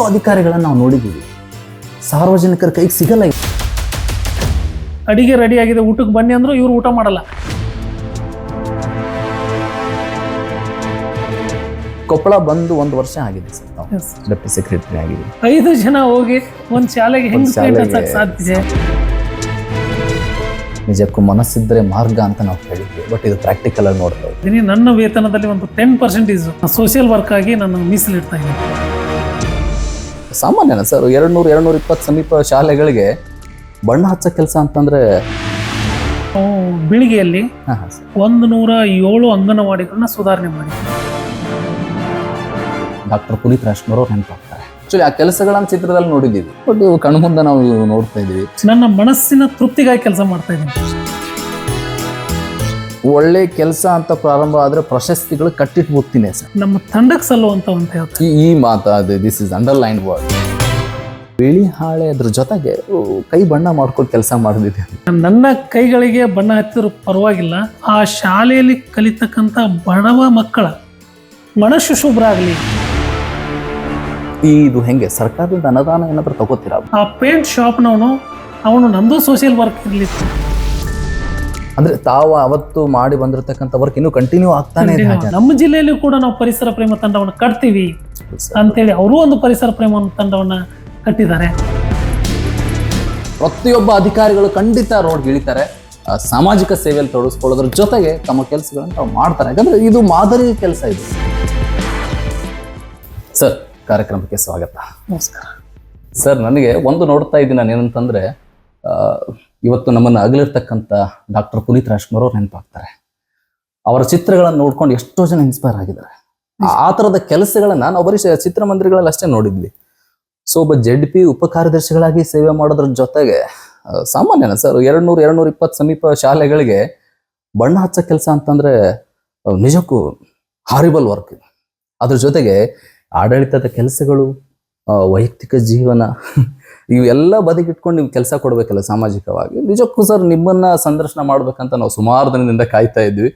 ಎಷ್ಟೋ ಅಧಿಕಾರಿಗಳನ್ನ ನಾವು ನೋಡಿದ್ದೀವಿ. ಸಾರ್ವಜನಿಕರ ಕೈಗೆ ಸಿಗಲ್ಲ. ಅಡಿಗೆ ರೆಡಿ ಆಗಿದೆ ಊಟಕ್ಕೆ ಬನ್ನಿ ಅಂದ್ರೂ ಇವ್ರು ಊಟ ಮಾಡಲ್ಲ. ಕೊಪ್ಪಳ ಬಂದು ಒಂದು ವರ್ಷ ಆಗಿದೆ ಸರ್ ಡೆಪ್ಟಿ ಸೆಕ್ರೆಟರಿ ಆಗಿದೆ. ಐದು ಜನ ಹೋಗಿ ಒಂದು ಹೆಂಗ್ ಶಾಲೆಗೆ- ಸಾಧ್ಯ? ನಿಜಕ್ಕೂ ಮನಸ್ಸಿದ್ರೆ ಮಾರ್ಗ ಅಂತ ನಾವು ಹೇಳಿದ್ವಿ ಬಟ್ ಇದು ಪ್ರಾಕ್ಟಿಕಲ್ ಆಗಿ ನೋಡ್ತಾ ಇದ್ದೀನಿ ನನ್ನ ವೇತನದಲ್ಲಿ ಒಂದು ಟೆನ್ ಪರ್ಸೆಂಟೇಜ್ ಸೋಷಿಯಲ್ ವರ್ಕ್ ಆಗಿ ನಾನು ಮೀಸಲಿಡ್ತಾ ಇದ್ದೀನಿ. ಸಾಮಾನ್ಯನ ಸರ್ ಎರಡು ನೂರು ಎರಡು ನೂರ ಇಪ್ಪತ್ತು ಸಮೀಪ ಶಾಲೆಗಳಿಗೆ ಬಣ್ಣ ಹಚ್ಚೋ ಕೆಲಸ ಅಂತಂದ್ರೆ ಬಿಳಿಗೆಯಲ್ಲಿ ಹಾಂ ಹಾಂ ಸರ್. ಒಂದು ನೂರ ಏಳು ಅಂಗನವಾಡಿಗಳನ್ನ ಸುಧಾರಣೆ ಮಾಡಿ. ಡಾಕ್ಟರ್ ಪುನೀತ್ ರಾಜ್ಕುಮಾರ್ ಅವ್ರು ನೆನಪಾಗ್ತಾರೆ ಆಕ್ಚುಲಿ ಆ ಕೆಲಸಗಳನ್ನ ಚಿತ್ರದಲ್ಲಿ ನೋಡಿದ್ದೀವಿ. ಬಟ್ ಕಣ್ಮುಂದೆ ನಾವು ನೋಡ್ತಾ ಇದ್ದೀವಿ. ನನ್ನ ಮನಸ್ಸಿನ ತೃಪ್ತಿಗಾಗಿ ಕೆಲಸ ಮಾಡ್ತಾ ಇದ್ದೀನಿ. ಒಳ್ಳೆ ಕೆಲಸ ಅಂತ ಪ್ರಾರಂಭ ಆದ್ರೆ ಪ್ರಶಸ್ತಿಗಳು ಕಟ್ಟಿಟ್ಟು ಹೋಗ್ತೀನಿ ಸರ್. ನಮ್ಮ ತಂಡಕ್ಕೆ ಸಲ್ಲುವಂತ ಅಂತ ಹೇಳ್ತಾರೆ. ಈ ಈ ಮಾತು ಅದು ದಿಸ್ ಇಸ್ ಅಂಡರ್ಲೈನ್ ವರ್ಡ್ ಬಿಳಿ ಹಾಳೆ ಅದ್ರ ಜೊತೆಗೆ ಉ, ಕೈ ಬಣ್ಣ ಮಾಡ್ಕೊಂಡು ಕೆಲಸ ಮಾಡಿದೆ ನನ್ನ ಕೈಗಳಿಗೆ ಬಣ್ಣ ಹತ್ತಿದ್ರು ಪರವಾಗಿಲ್ಲ. ಆ ಶಾಲೆಯಲ್ಲಿ ಕಲಿತಕ್ಕಂಥ ಬಡವ ಮಕ್ಕಳ ಮನಸ್ಸು ಶುಭ್ರ ಆಗಲಿ. ಇದು ಹೆಂಗೆ? ಸರ್ಕಾರದಿಂದ ಅನುದಾನ ಏನಾದರೂ ತಗೋತೀರಾ? ಆ ಪೇಂಟ್ ಶಾಪ್ನವನು ಅವನು ನಮ್ಮದು ಸೋಷಿಯಲ್ ವರ್ಕ್ ಇರಲಿ. ಅಂದ್ರೆ ತಾವು ಅವತ್ತು ಮಾಡಿ ಬಂದಿರತಕ್ಕಂಥ ವರ್ಕ್ ಇನ್ನೂ ಕಂಟಿನ್ಯೂ ಆಗ್ತಾನೆ ಇದೆ ಹಾಗೆ ನಮ್ಮ ಜಿಲ್ಲೆಯಲ್ಲಿ ಕೂಡ ನಾವು ಪರಿಸರ ಪ್ರೇಮ ತಂಡವನ್ನು ಕಟ್ತೀವಿ ಅಂತೇಳಿ ಅವರು ಒಂದು ಪರಿಸರ ಪ್ರೇಮ ತಂಡವನ್ನ ಕಟ್ಟಿದ್ದಾರೆ. ಪ್ರತಿಯೊಬ್ಬ ಅಧಿಕಾರಿಗಳು ಖಂಡಿತ ರೋಡ್ ಇಳಿತಾರೆ. ಆ, ಸಾಮಾಜಿಕ ಸೇವೆಯಲ್ಲಿ ತೊಡಗಿಸ್ಕೊಳ್ಳೋದ್ರ ಜೊತೆಗೆ ತಮ್ಮ ಕೆಲಸಗಳನ್ನು ತಾವು ಮಾಡ್ತಾರೆ. ಯಾಕಂದ್ರೆ ಇದು ಮಾದರಿ ಕೆಲಸ ಇದು. ಸರ್ ಕಾರ್ಯಕ್ರಮಕ್ಕೆ ಸ್ವಾಗತ. ನಮಸ್ಕಾರ. ಸರ್ ನನಗೆ ಒಂದು ನೋಡ್ತಾ ಇದ್ದೀನಿ ನಾನು ಏನಂತಂದ್ರೆ ಆ, ಇವತ್ತು ನಮ್ಮನ್ನು ಅಗಲಿರ್ತಕ್ಕಂಥ ಡಾಕ್ಟರ್ ಪುನೀತ್ ರಾಜ್ಕುಮಾರ್ ಅವ್ರು ನೆನಪಾಗ್ತಾರೆ. ಅವರ ಚಿತ್ರಗಳನ್ನು ನೋಡ್ಕೊಂಡು ಎಷ್ಟೋ ಜನ ಇನ್ಸ್ಪೈರ್ ಆಗಿದ್ದಾರೆ. ಆ- ಥರದ ಕೆಲಸಗಳನ್ನ ನಾವು ಬರೀ ಚಿತ್ರಮಂದಿರಗಳಲ್ಲಿ ಅಷ್ಟೇ ನೋಡಿದ್ವಿ. ಸೊ ಒಬ್ಬ ಜೆಡ್ ಪಿ ಉಪ ಕಾರ್ಯದರ್ಶಿಗಳಾಗಿ ಸೇವೆ ಮಾಡೋದ್ರ ಜೊತೆಗೆ ಸಾಮಾನ್ಯನ ಸರ್ ಎರಡು ನೂರು ಎರಡು ನೂರ ಇಪ್ಪತ್ತು ಸಮೀಪ ಶಾಲೆಗಳಿಗೆ ಬಣ್ಣ ಹಚ್ಚೋ ಕೆಲಸ ಅಂತಂದ್ರೆ ನಿಜಕ್ಕೂ ಹಾರಿಬಲ್ ವರ್ಕ್ ಅದ್ರ ಜೊತೆಗೆ ಆಡಳಿತದ ಕೆಲಸಗಳು ವೈಯಕ್ತಿಕ ಜೀವನ ಇವೆಲ್ಲ ಬದಿಗಿಟ್ಕೊಂಡು ನೀವು ಕೆಲಸ ಕೊಡಬೇಕಲ್ಲ ಸಾಮಾಜಿಕವಾಗಿ. ನಿಜಕ್ಕೂ ಸರ್ ನಿಮ್ಮನ್ನ ಸಂದರ್ಶನ ಮಾಡ್ಬೇಕಂತ ನಾವು ಸುಮಾರು ದಿನದಿಂದ ಕಾಯ್ತಾ ಇದ್ವಿ.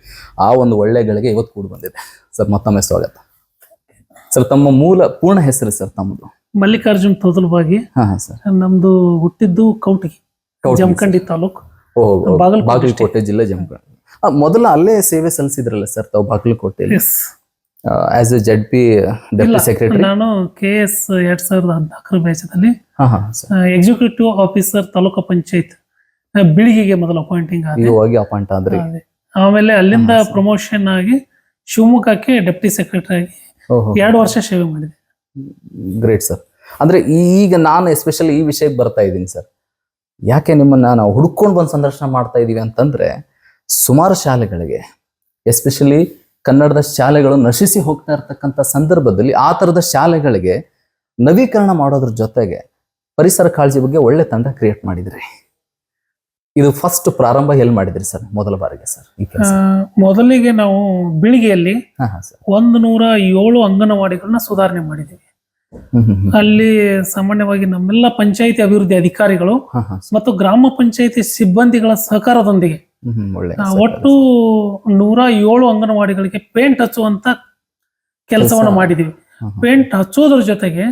ಆ ಒಂದು ಒಳ್ಳೆ ಗಳಿಗೆ ಇವತ್ತು ಕೂಡ ಬಂದಿದೆ. ಸರ್ ಮತ್ತೊಮ್ಮೆ ಸ್ವಾಗತ. ಸರ್ ತಮ್ಮ ಮೂಲ ಪೂರ್ಣ ಹೆಸರು ಸರ್ ತಮ್ಮದು? ಮಲ್ಲಿಕಾರ್ಜುನ್ ತೋದಲ್ವಾಗಿ ಹಾ ಸರ್. ನಮ್ದು ಹುಟ್ಟಿದ್ದು ಕೌಟಿ ಕೌಟಿಗಿ ಜಮಖಂಡಿ ತಾಲೂಕು. ಬಾಗಲಕೋಟೆ ಜಿಲ್ಲೆ ಜಮಖಂಡಿ. ಮೊದಲ ಅಲ್ಲೇ ಸೇವೆ ಸಲ್ಲಿಸಿದ್ರಲ್ಲ ಸರ್ ತಾವು Bagalkote as a Z P deputy secretary ನಾನು ಕೆ ಎಸ್ ಎರಡ್ ಸಾವಿರದ ಹದಿನಾಲ್ಕರ ಬ್ಯಾಚದಲ್ಲಿ ಎಕ್ಸಿಕ್ಯೂಟಿವ್ ಆಫೀಸರ್ ತಾಲೂಕು ಪಂಚಾಯತ್ ಬಿಳಿಗೆಗೆ ಮೊದಲು ಅಪಾಯಿಂಟಿಂಗ್ ಹೋಗಿ ಅಪಾಯಿಂಟ್ ಆದ್ರಿ. ಆಮೇಲೆ ಅಲ್ಲಿಂದ ಪ್ರಮೋಷನ್ ಆಗಿ ಶಿವಮೊಗ್ಗಕ್ಕೆ ಡೆಪ್ಟಿ ಸೆಕ್ರೆಟರಿ ಆಗಿ ಎರಡು ವರ್ಷ ಸೇವೆ ಮಾಡಿದೆ. ಗ್ರೇಟ್ ಸರ್ ಅಂದ್ರೆ ಈಗ ನಾನು ಎಸ್ಪೆಷಲಿ ಈ ವಿಷಯಕ್ಕೆ ಬರ್ತಾ ಇದ್ದೀನಿ ಸರ್ ಯಾಕೆ ನಿಮ್ಮನ್ನ ನಾವು ಹುಡ್ಕೊಂಡು ಬಂದು ಸಂದರ್ಶನ ಮಾಡ್ತಾ ಇದೀವಿ ಅಂತಂದ್ರೆ ಸುಮಾರು ಶಾಲೆಗಳಿಗೆ ಎಸ್ಪೆಷಲಿ ಕನ್ನಡದ ಶಾಲೆಗಳು ನಶಿಸಿ ಹೋಗ್ತಾ ಇರ್ತಕ್ಕಂಥ ಸಂದರ್ಭದಲ್ಲಿ ಆ ಥರದ ಶಾಲೆಗಳಿಗೆ ನವೀಕರಣ ಮಾಡೋದ್ರ ಜೊತೆಗೆ ಪರಿಸರ ಕಾಳಜಿ ಬಗ್ಗೆ ಒಳ್ಳೆ ತಂಡ ಕ್ರಿಯೇಟ್ ಮಾಡಿದ್ರಿ. ಇದು ಫಸ್ಟ್ ಪ್ರಾರಂಭ ಎಲ್ಲಿ ಮಾಡಿದ್ರಿ ಸರ್? ಮೊದಲ ಬಾರಿಗೆ ಸರ್ ಮೊದಲಿಗೆ ನಾವು ಬಿಳಿಗೆಯಲ್ಲಿ ಒಂದು ನೂರ ಏಳು ಅಂಗನವಾಡಿಗಳನ್ನ ಸುಧಾರಣೆ ಮಾಡಿದ್ದೀವಿ. ಅಲ್ಲಿ ಸಾಮಾನ್ಯವಾಗಿ ನಮ್ಮೆಲ್ಲ ಪಂಚಾಯಿತಿ ಅಭಿವೃದ್ಧಿ ಅಧಿಕಾರಿಗಳು ಮತ್ತು ಗ್ರಾಮ ಪಂಚಾಯಿತಿ ಸಿಬ್ಬಂದಿಗಳ ಸಹಕಾರದೊಂದಿಗೆ ಒಳ್ಳೆ ಒಟ್ಟು ನೂರ ಏಳು ಅಂಗನವಾಡಿಗಳಿಗೆ ಪೇಂಟ್ ಹಚ್ಚುವಂತ ಕೆಲಸವನ್ನು ಕೆಲ್ಸ. ಮಾಡಿದೀವಿ. ಪೇಂಟ್ ಹಚ್ಚೋದ್ರ ಜೊತೆಗೆ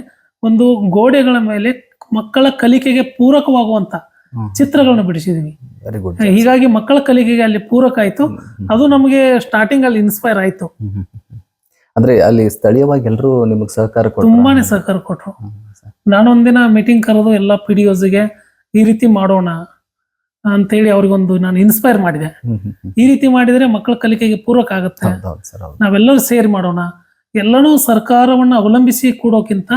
ಒಂದು ಗೋಡೆಗಳ ಮೇಲೆ ಮಕ್ಕಳ ಕಲಿಕೆಗೆ ಪೂರಕವಾಗುವಂತ ಚಿತ್ರಗಳನ್ನು ಬಿಡಿಸಿದೀವಿ. ಹೀಗಾಗಿ ಮಕ್ಕಳ ಕಲಿಕೆಗೆ ಅಲ್ಲಿ ಪೂರಕ ಆಯ್ತು. ಅದು ನಮಗೆ ಸ್ಟಾರ್ಟಿಂಗ್ ಅಲ್ಲಿ ಇನ್ಸ್ಪೈರ್ ಆಯ್ತು. ಅಂದ್ರೆ ಅಲ್ಲಿ ಸ್ಥಳೀಯವಾಗಿ ಎಲ್ಲರೂ ನಿಮಗೆ ಸಹಕಾರ? ತುಂಬಾನೇ ಸಹಕಾರ ಕೊಟ್ರು. ನಾನೊಂದಿನ ಮೀಟಿಂಗ್ ಕರೆದು ಎಲ್ಲ ಪಿ ಡಿ ಗೆ ಈ ರೀತಿ ಮಾಡೋಣ. ಅಂತೇಳಿ ಅವ್ರಿಗೊಂದು ನಾನು ಇನ್ಸ್ಪೈರ್ ಮಾಡಿದೆ. ಈ ರೀತಿ ಮಾಡಿದ್ರೆ ಮಕ್ಕಳ ಕಲಿಕೆಗೆ ಪೂರಕ ಆಗುತ್ತೆ. ನಾವೆಲ್ಲರೂ ಸೇರಿ ಮಾಡೋಣ. ಎಲ್ಲನೂ ಸರ್ಕಾರವನ್ನ ಅವಲಂಬಿಸಿ ಕೂಡೋಕ್ಕಿಂತ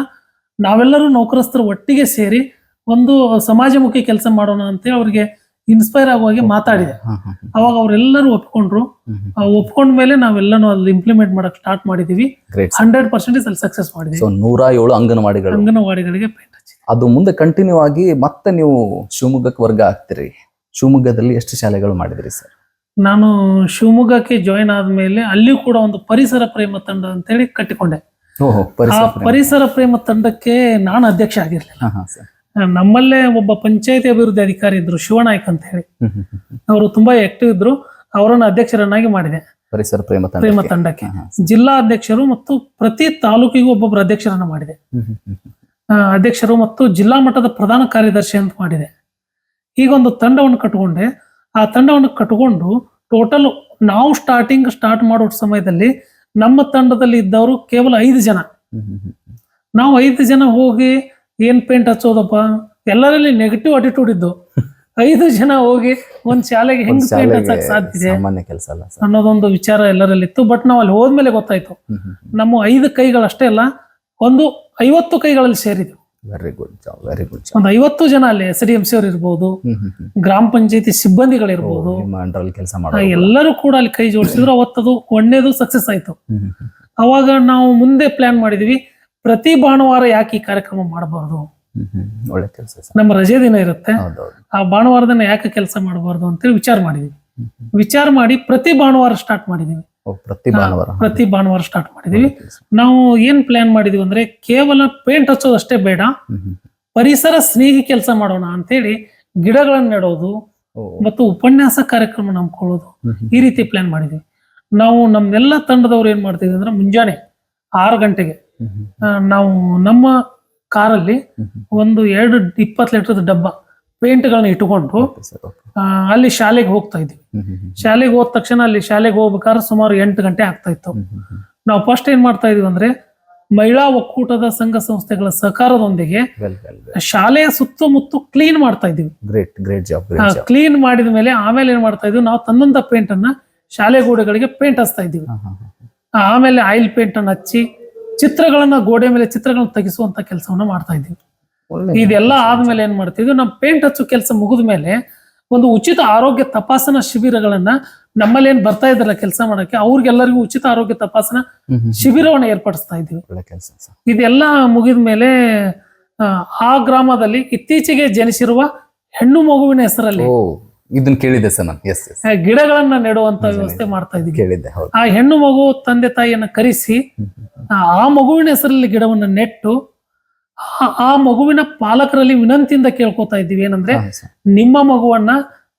ನಾವೆಲ್ಲರೂ ನೌಕರಸ್ಥರು ಒಟ್ಟಿಗೆ ಸೇರಿ ಒಂದು ಸಮಾಜಮುಖಿ ಕೆಲಸ ಮಾಡೋಣ ಅಂತ ಅವ್ರಿಗೆ ಇನ್ಸ್ಪೈರ್ ಆಗುವಾಗೆ ಮಾತಾಡಿದೆ. ಅವಾಗ ಅವರೆಲ್ಲರೂ ಒಪ್ಕೊಂಡ್ರು. ಒಪ್ಕೊಂಡ ಮೇಲೆ ನಾವೆಲ್ಲನೂ ಅಲ್ಲಿ ಇಂಪ್ಲಿಮೆಂಟ್ ಮಾಡಕ್ ಸ್ಟಾರ್ಟ್ ಮಾಡಿದೀವಿ. ಹಂಡ್ರೆಡ್ ಪರ್ಸೆಂಟೇಜ್ ಅಲ್ಲಿ ಸಕ್ಸಸ್ ಮಾಡಿದ್ವಿ. ನೂರ ಏಳು ಅಂಗನವಾಡಿಗಳು. ಅಂಗನವಾಡಿಗಳಿಗೆ ಅದು ಮುಂದೆ ಕಂಟಿನ್ಯೂ ಆಗಿ ಮತ್ತೆ ನೀವು ಶಿವಮೊಗ್ಗಕ್ಕೆ ವರ್ಗ ಆಗ್ತೀರಿ. ಶಿವಮೊಗ್ಗದಲ್ಲಿ ಎಷ್ಟು ಶಾಲೆಗಳು ಮಾಡಿದ್ರಿ ಸರ್? ನಾನು ಶಿವಮೊಗ್ಗಕ್ಕೆ ಜಾಯಿನ್ ಆದ್ಮೇಲೆ ಅಲ್ಲಿಯೂ ಕೂಡ ಒಂದು ಪರಿಸರ ಪ್ರೇಮ ತಂಡ ಅಂತ ಹೇಳಿ ಕಟ್ಟಿಕೊಂಡೆ ಆ ಪರಿಸರ ಪ್ರೇಮ ತಂಡಕ್ಕೆ ನಾನು ಅಧ್ಯಕ್ಷ ಆಗಿರ್ಲಿಲ್ಲ. ನಮ್ಮಲ್ಲೇ ಒಬ್ಬ ಪಂಚಾಯತಿ ಅಭಿವೃದ್ಧಿ ಅಧಿಕಾರಿ ಇದ್ರು ಶಿವನಾಯ್ಕ ಅಂತ ಹೇಳಿ. ಅವರು ತುಂಬಾ ಆಕ್ಟಿವ್ ಇದ್ರು. ಅವರನ್ನ ಅಧ್ಯಕ್ಷರನ್ನಾಗಿ ಮಾಡಿದೆ. ಪರಿಸರ ಪ್ರೇಮ ಪ್ರೇಮ ತಂಡಕ್ಕೆ. ಜಿಲ್ಲಾ ಅಧ್ಯಕ್ಷರು ಮತ್ತು ಪ್ರತಿ ತಾಲೂಕಿಗೂ ಒಬ್ಬೊಬ್ಬರು ಅಧ್ಯಕ್ಷರನ್ನ ಮಾಡಿದೆ. ಅಧ್ಯಕ್ಷರು ಮತ್ತು ಜಿಲ್ಲಾ ಮಟ್ಟದ ಪ್ರಧಾನ ಕಾರ್ಯದರ್ಶಿ ಅಂತ ಮಾಡಿದೆ. ಈಗ ಒಂದು ತಂಡವನ್ನು ಕಟ್ಕೊಂಡೆ. ಆ ತಂಡವನ್ನು ಕಟ್ಕೊಂಡು ಟೋಟಲ್ ನಾವು ಸ್ಟಾರ್ಟಿಂಗ್ ಸ್ಟಾರ್ಟ್ ಮಾಡೋ ಸಮಯದಲ್ಲಿ ನಮ್ಮ ತಂಡದಲ್ಲಿ ಇದ್ದವರು ಕೇವಲ ಐದು ಜನ. ನಾವು ಐದು ಜನ ಹೋಗಿ ಏನ್ ಪೇಂಟ್ ಹಚ್ಚೋದಪ್ಪ? ಎಲ್ಲರಲ್ಲಿ ನೆಗೆಟಿವ್ ಅಟಿಟ್ಯೂಡ್ ಇದ್ದು. ಐದು ಜನ ಹೋಗಿ ಒಂದ್ ಶಾಲೆಗೆ ಹೆಂಗ್ ಪೇಂಟ್ ಹಚ್ಚಕ್ ಸಾಧ್ಯ ಕೆಲಸ ಅನ್ನೋದೊಂದು ವಿಚಾರ ಎಲ್ಲರಲ್ಲಿ ಇತ್ತು ಬಟ್ ನಾವು ಅಲ್ಲಿ ಹೋದ್ಮೇಲೆ ಗೊತ್ತಾಯ್ತು. ನಮ್ಮ ಐದು ಕೈಗಳಷ್ಟೇ ಅಲ್ಲ ಒಂದು ಐವತ್ತು ಕೈಗಳಲ್ಲಿ ಸೇರಿದ್ವು. Very good job very good ಒಂದು ಐವತ್ತು ಜನ ಅಲ್ಲಿ ಎಸ್ ಡಿ ಎಂ ಸಿ ಅವ್ರು ಇರ್ಬೋದು ಗ್ರಾಮ ಪಂಚಾಯತಿ ಸಿಬ್ಬಂದಿಗಳಿರ್ಬೋದು ಕೆಲಸ ಮಾಡೋ ಎಲ್ಲರೂ ಕೂಡ ಅಲ್ಲಿ ಕೈ ಜೋಡಿಸಿದ್ರು ಅವತ್ತದು ಒಳ್ಳೇದು ಸಕ್ಸಸ್ ಆಯ್ತು. ಅವಾಗ ನಾವು ಮುಂದೆ ಪ್ಲಾನ್ ಮಾಡಿದ್ವಿ ಪ್ರತಿ ಭಾನುವಾರ ಯಾಕೆ ಈ ಕಾರ್ಯಕ್ರಮ ಮಾಡಬಾರ್ದು? ಒಳ್ಳೆ ಕೆಲಸ ನಮ್ಮ ರಜೆ ದಿನ ಇರುತ್ತೆ. ಆ ಭಾನುವಾರದನ್ನ ಯಾಕೆ ಕೆಲಸ ಮಾಡಬಾರ್ದು ಅಂತೇಳಿ ವಿಚಾರ ಮಾಡಿದ್ವಿ. ವಿಚಾರ ಮಾಡಿ ಪ್ರತಿ ಭಾನುವಾರ ಸ್ಟಾರ್ಟ್ ಮಾಡಿದೀವಿ. ಪ್ರತಿ ಭಾನುವಾರ. ಪ್ರತಿ ಭಾನುವಾರ ಸ್ಟಾರ್ಟ್ ಮಾಡಿದೀವಿ. ನಾವು ಏನ್ ಪ್ಲಾನ್ ಮಾಡಿದೀವಿ ಅಂದ್ರೆ ಕೇವಲ ಪೇಂಟ್ ಹಚ್ಚೋದಷ್ಟೇ ಬೇಡ. ಪರಿಸರ ಸ್ನೇಹಿ ಕೆಲಸ ಮಾಡೋಣ ಅಂತೇಳಿ ಗಿಡಗಳನ್ನ ನೆಡೋದು ಮತ್ತು ಉಪನ್ಯಾಸ ಕಾರ್ಯಕ್ರಮ ನಂಬ್ಕೊಳ್ಳೋದು ಈ ರೀತಿ ಪ್ಲಾನ್ ಮಾಡಿದ್ವಿ. ನಾವು ನಮ್ಮೆಲ್ಲ ತಂಡದವ್ರು ಏನ್ ಮಾಡ್ತಿದ್ವಿ ಅಂದ್ರೆ ಮುಂಜಾನೆ ಆರು ಗಂಟೆಗೆ ನಾವು ನಮ್ಮ ಕಾರಲ್ಲಿ. ಒಂದು ಎರಡು ಇಪ್ಪತ್ತು ಲೀಟರ್ ಡಬ್ಬ ಪೇಂಟ್ಗಳನ್ನ ಇಟ್ಟುಕೊಂಡು ಅಲ್ಲಿ ಶಾಲೆಗೆ ಹೋಗ್ತಾ ಇದ್ವಿ. ಶಾಲೆಗೆ ಹೋದ ತಕ್ಷಣ ಅಲ್ಲಿ ಶಾಲೆಗೆ ಹೋಗ್ಬೇಕಾದ್ರೆ ಸುಮಾರು ಎಂಟು ಗಂಟೆ ಆಗ್ತಾ ಇತ್ತು. ನಾವು ಫಸ್ಟ್ ಏನ್ ಮಾಡ್ತಾ ಇದೀವಿ ಅಂದ್ರೆ ಮಹಿಳಾ ಒಕ್ಕೂಟದ ಸಂಘ ಸಂಸ್ಥೆಗಳ ಸಹಕಾರದೊಂದಿಗೆ ಶಾಲೆಯ ಸುತ್ತಮುತ್ತ ಕ್ಲೀನ್ ಮಾಡ್ತಾ ಇದೀವಿ. ಗ್ರೇಟ್ ಗ್ರೇಟ್ ಜಾಬ್ ಕ್ಲೀನ್ ಮಾಡಿದ ಮೇಲೆ ಆಮೇಲೆ ಏನ್ ಮಾಡ್ತಾ ಇದ್ವಿ ನಾವು ತಂದಂತ ಪೇಂಟ್ ಅನ್ನ ಶಾಲೆ ಗೋಡೆಗಳಿಗೆ ಪೇಂಟ್ ಹಚ್ತಾ ಇದೀವಿ. ಆಮೇಲೆ ಆಯಿಲ್ ಪೇಂಟ್ ಅನ್ನ ಹಚ್ಚಿ ಚಿತ್ರಗಳನ್ನ ಗೋಡೆ ಮೇಲೆ ಚಿತ್ರಗಳನ್ನ ತೆಗೆಸುವಂತ ಕೆಲಸವನ್ನ ಮಾಡ್ತಾ ಒಳ್ಳೆ ಇದೆಲ್ಲ ಆದ್ಮೇಲೆ ಏನ್ ಮಾಡ್ತಿದ್ವಿ ನಾವು ಪೇಂಟ್ ಹಚ್ಚೋ ಕೆಲಸ ಮುಗಿದ ಮೇಲೆ ಒಂದು ಉಚಿತ ಆರೋಗ್ಯ ತಪಾಸಣಾ ಶಿಬಿರಗಳನ್ನ ನಮ್ಮಲ್ಲಿ ಏನ್ ಬರ್ತಾ ಇದ್ರಲ್ಲ ಕೆಲಸ ಮಾಡಕ್ಕೆ ಅವ್ರಿಗೆಲ್ಲರಿಗೂ ಉಚಿತ ಆರೋಗ್ಯ ತಪಾಸಣಾ ಶಿಬಿರವನ್ನ ಏರ್ಪಡಿಸ್ತಾ ಇದ್ವಿ ಇದೆಲ್ಲ ಮುಗಿದ ಮೇಲೆ ಆ, ಗ್ರಾಮದಲ್ಲಿ ಇತ್ತೀಚೆಗೆ ಜನಿಸಿರುವ ಹೆಣ್ಣು ಮಗುವಿನ ಹೆಸರಲ್ಲಿ ಇದನ್ನ ಕೇಳಿದೆ ಸರ್ ನಾನು. ಎಸ್ ಗಿಡಗಳನ್ನ ನೆಡುವಂತ ವ್ಯವಸ್ಥೆ ಮಾಡ್ತಾ ಇದ್ದೀವಿ. ಕೇಳಿದ್ದೆ ಆ ಹೆಣ್ಣು ಮಗು ತಂದೆ ತಾಯಿಯನ್ನ ಕರೆಸಿ ಆ ಮಗುವಿನ ಹೆಸರಲ್ಲಿ ಗಿಡವನ್ನ ನೆಟ್ಟು ಆ- ಮಗುವಿನ ಪಾಲಕರಲ್ಲಿ ವಿನಂತಿಯಿಂದ ಕೇಳ್ಕೊತಾ ಇದ್ದೀವಿ. ಏನಂದ್ರೆ ನಿಮ್ಮ ಮಗುವನ್ನ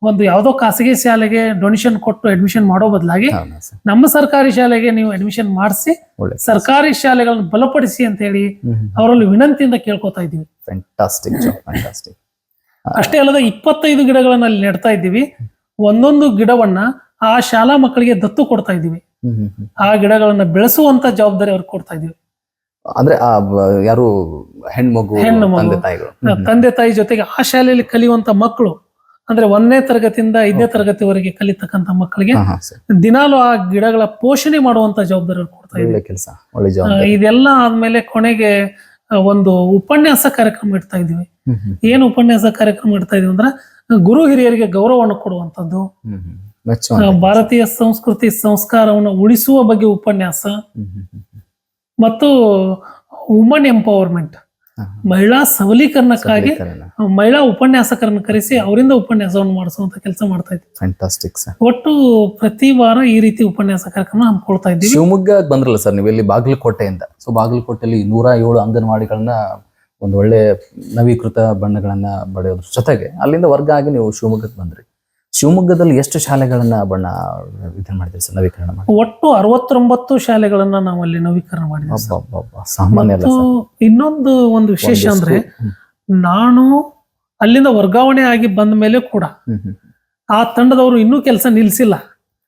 ಒಂದು ಯಾವ್ದೋ ಖಾಸಗಿ ಶಾಲೆಗೆ ಡೊನೇಷನ್ ಕೊಟ್ಟು ಅಡ್ಮಿಷನ್ ಮಾಡೋ ಬದಲಾಗಿ ನಮ್ಮ ಸರ್ಕಾರಿ ಶಾಲೆಗೆ ನೀವು ಅಡ್ಮಿಷನ್ ಮಾಡಿಸಿ ಸರ್ಕಾರಿ ಶಾಲೆಗಳನ್ನ ಬಲಪಡಿಸಿ ಅಂತ ಹೇಳಿ ಅವರಲ್ಲಿ ವಿನಂತಿಯಿಂದ ಕೇಳ್ಕೊತಾ ಇದ್ದೀವಿ. ಅಷ್ಟೇ ಅಲ್ಲದೆ ಇಪ್ಪತ್ತೈದು ಗಿಡಗಳನ್ನ ಅಲ್ಲಿ ನೆಡ್ತಾ ಇದ್ದೀವಿ. ಒಂದೊಂದು ಗಿಡವನ್ನ ಆ ಶಾಲಾ ಮಕ್ಕಳಿಗೆ ದತ್ತು ಕೊಡ್ತಾ ಇದ್ದೀವಿ. ಆ ಗಿಡಗಳನ್ನ ಬೆಳೆಸುವಂತ ಜವಾಬ್ದಾರಿ ಅವ್ರಿಗೆ ಕೊಡ್ತಾ ಇದೀವಿ ಅಂದ್ರೆ ಆ ಯಾರು ಹೆಣ್ಮಗು ಹೆಣ್ಣು. ತಂದೆ ತಾಯಿಗಳು. ತಂದೆ ತಾಯಿ ಜೊತೆಗೆ ಆ ಶಾಲೆಯಲ್ಲಿ ಕಲಿಯುವಂತ ಮಕ್ಕಳು ಅಂದ್ರೆ ಒಂದನೇ ತರಗತಿಯಿಂದ ಐದನೇ ತರಗತಿವರೆಗೆ ಕಲಿತಕ್ಕಂತ ಮಕ್ಕಳಿಗೆ. ದಿನಾಲು ಆ ಗಿಡಗಳ ಪೋಷಣೆ ಮಾಡುವಂತ ಜವಾಬ್ದಾರಿ ಕೊಡ್ತಾ ಒಳ್ಳೆ ಕೆಲಸ ಒಳ್ಳೆ ಇದೆಲ್ಲ ಆದ್ಮೇಲೆ ಕೊನೆಗೆ ಒಂದು ಉಪನ್ಯಾಸ ಕಾರ್ಯಕ್ರಮ ಇಡ್ತಾ ಇದೀವಿ. ಏನು ಉಪನ್ಯಾಸ ಕಾರ್ಯಕ್ರಮ ಇಡ್ತಾ ಇದೀವಿ ಅಂದ್ರೆ ಗುರು ಹಿರಿಯರಿಗೆ ಗೌರವವನ್ನು ಕೊಡುವಂತದ್ದು ಭಾರತೀಯ ಸಂಸ್ಕೃತಿ ಸಂಸ್ಕಾರವನ್ನು ಉಳಿಸುವ ಬಗ್ಗೆ ಉಪನ್ಯಾಸ. ಮತ್ತು ವುಮನ್ ಎಂಪವರ್ಮೆಂಟ್ ಮಹಿಳಾ ಸಬಲೀಕರಣಕ್ಕಾಗಿ ಮಹಿಳಾ ಉಪನ್ಯಾಸಕರನ್ನು ಕರೆಸಿ ಅವರಿಂದ ಉಪನ್ಯಾಸವನ್ನು ಮಾಡಿಸುವಂತ ಕೆಲಸ ಮಾಡ್ತಾ ಇದ್ದೀವಿ ಫ್ಯಾಂಟಾಸ್ಟಿಕ್ ಸರ್ ಒಟ್ಟು ಪ್ರತಿ ವಾರ ಈ ರೀತಿ ಉಪನ್ಯಾಸ ಕಾರ್ಯಕ್ರಮ ಹಮ್ಮಿಕೊಳ್ತಾ ಇದ್ದೀವಿ. ಶಿವಮೊಗ್ಗ ಬಂದ್ರಲ್ಲ ಸರ್ ನೀವು ಇಲ್ಲಿ ಬಾಗಲಕೋಟೆಯಿಂದ. ಸೊ ಬಾಗಲಕೋಟೆಯಲ್ಲಿ ನೂರ ಏಳು ಅಂಗನವಾಡಿಗಳನ್ನ ಒಂದು ಒಳ್ಳೆ ನವೀಕೃತ ಬಣ್ಣಗಳನ್ನ ಬಡಿಯೋದ್ರ ಜೊತೆಗೆ ಅಲ್ಲಿಂದ ವರ್ಗ ಆಗಿ ನೀವು ಶಿವಮೊಗ್ಗಕ್ಕೆ ಬಂದ್ರಿ. ಶಿವಮೊಗ್ಗದಲ್ಲಿ ಎಷ್ಟು ಶಾಲೆಗಳನ್ನ ಬಣ್ಣ ಇದನ್ನ ಮಾಡಿದ್ರಿ ಸರ್ ನವೀಕರಣ ಮಾಡಿ? ಒಟ್ಟು ಅರವತ್ತೊಂಬತ್ತು ಶಾಲೆಗಳನ್ನ ನಾವು ಅಲ್ಲಿ ನವೀಕರಣ ಮಾಡಿದ್ವಿ ಸಾಮಾನ್ಯ ಇನ್ನೊಂದು ಒಂದು ವಿಶೇಷ ಅಂದ್ರೆ ನಾನು ಅಲ್ಲಿಂದ ವರ್ಗಾವಣೆ ಆಗಿ ಬಂದ ಮೇಲೆ ಕೂಡ. ಆ ತಂಡದವರು ಇನ್ನೂ ಕೆಲಸ ನಿಲ್ಸಿಲ್ಲ.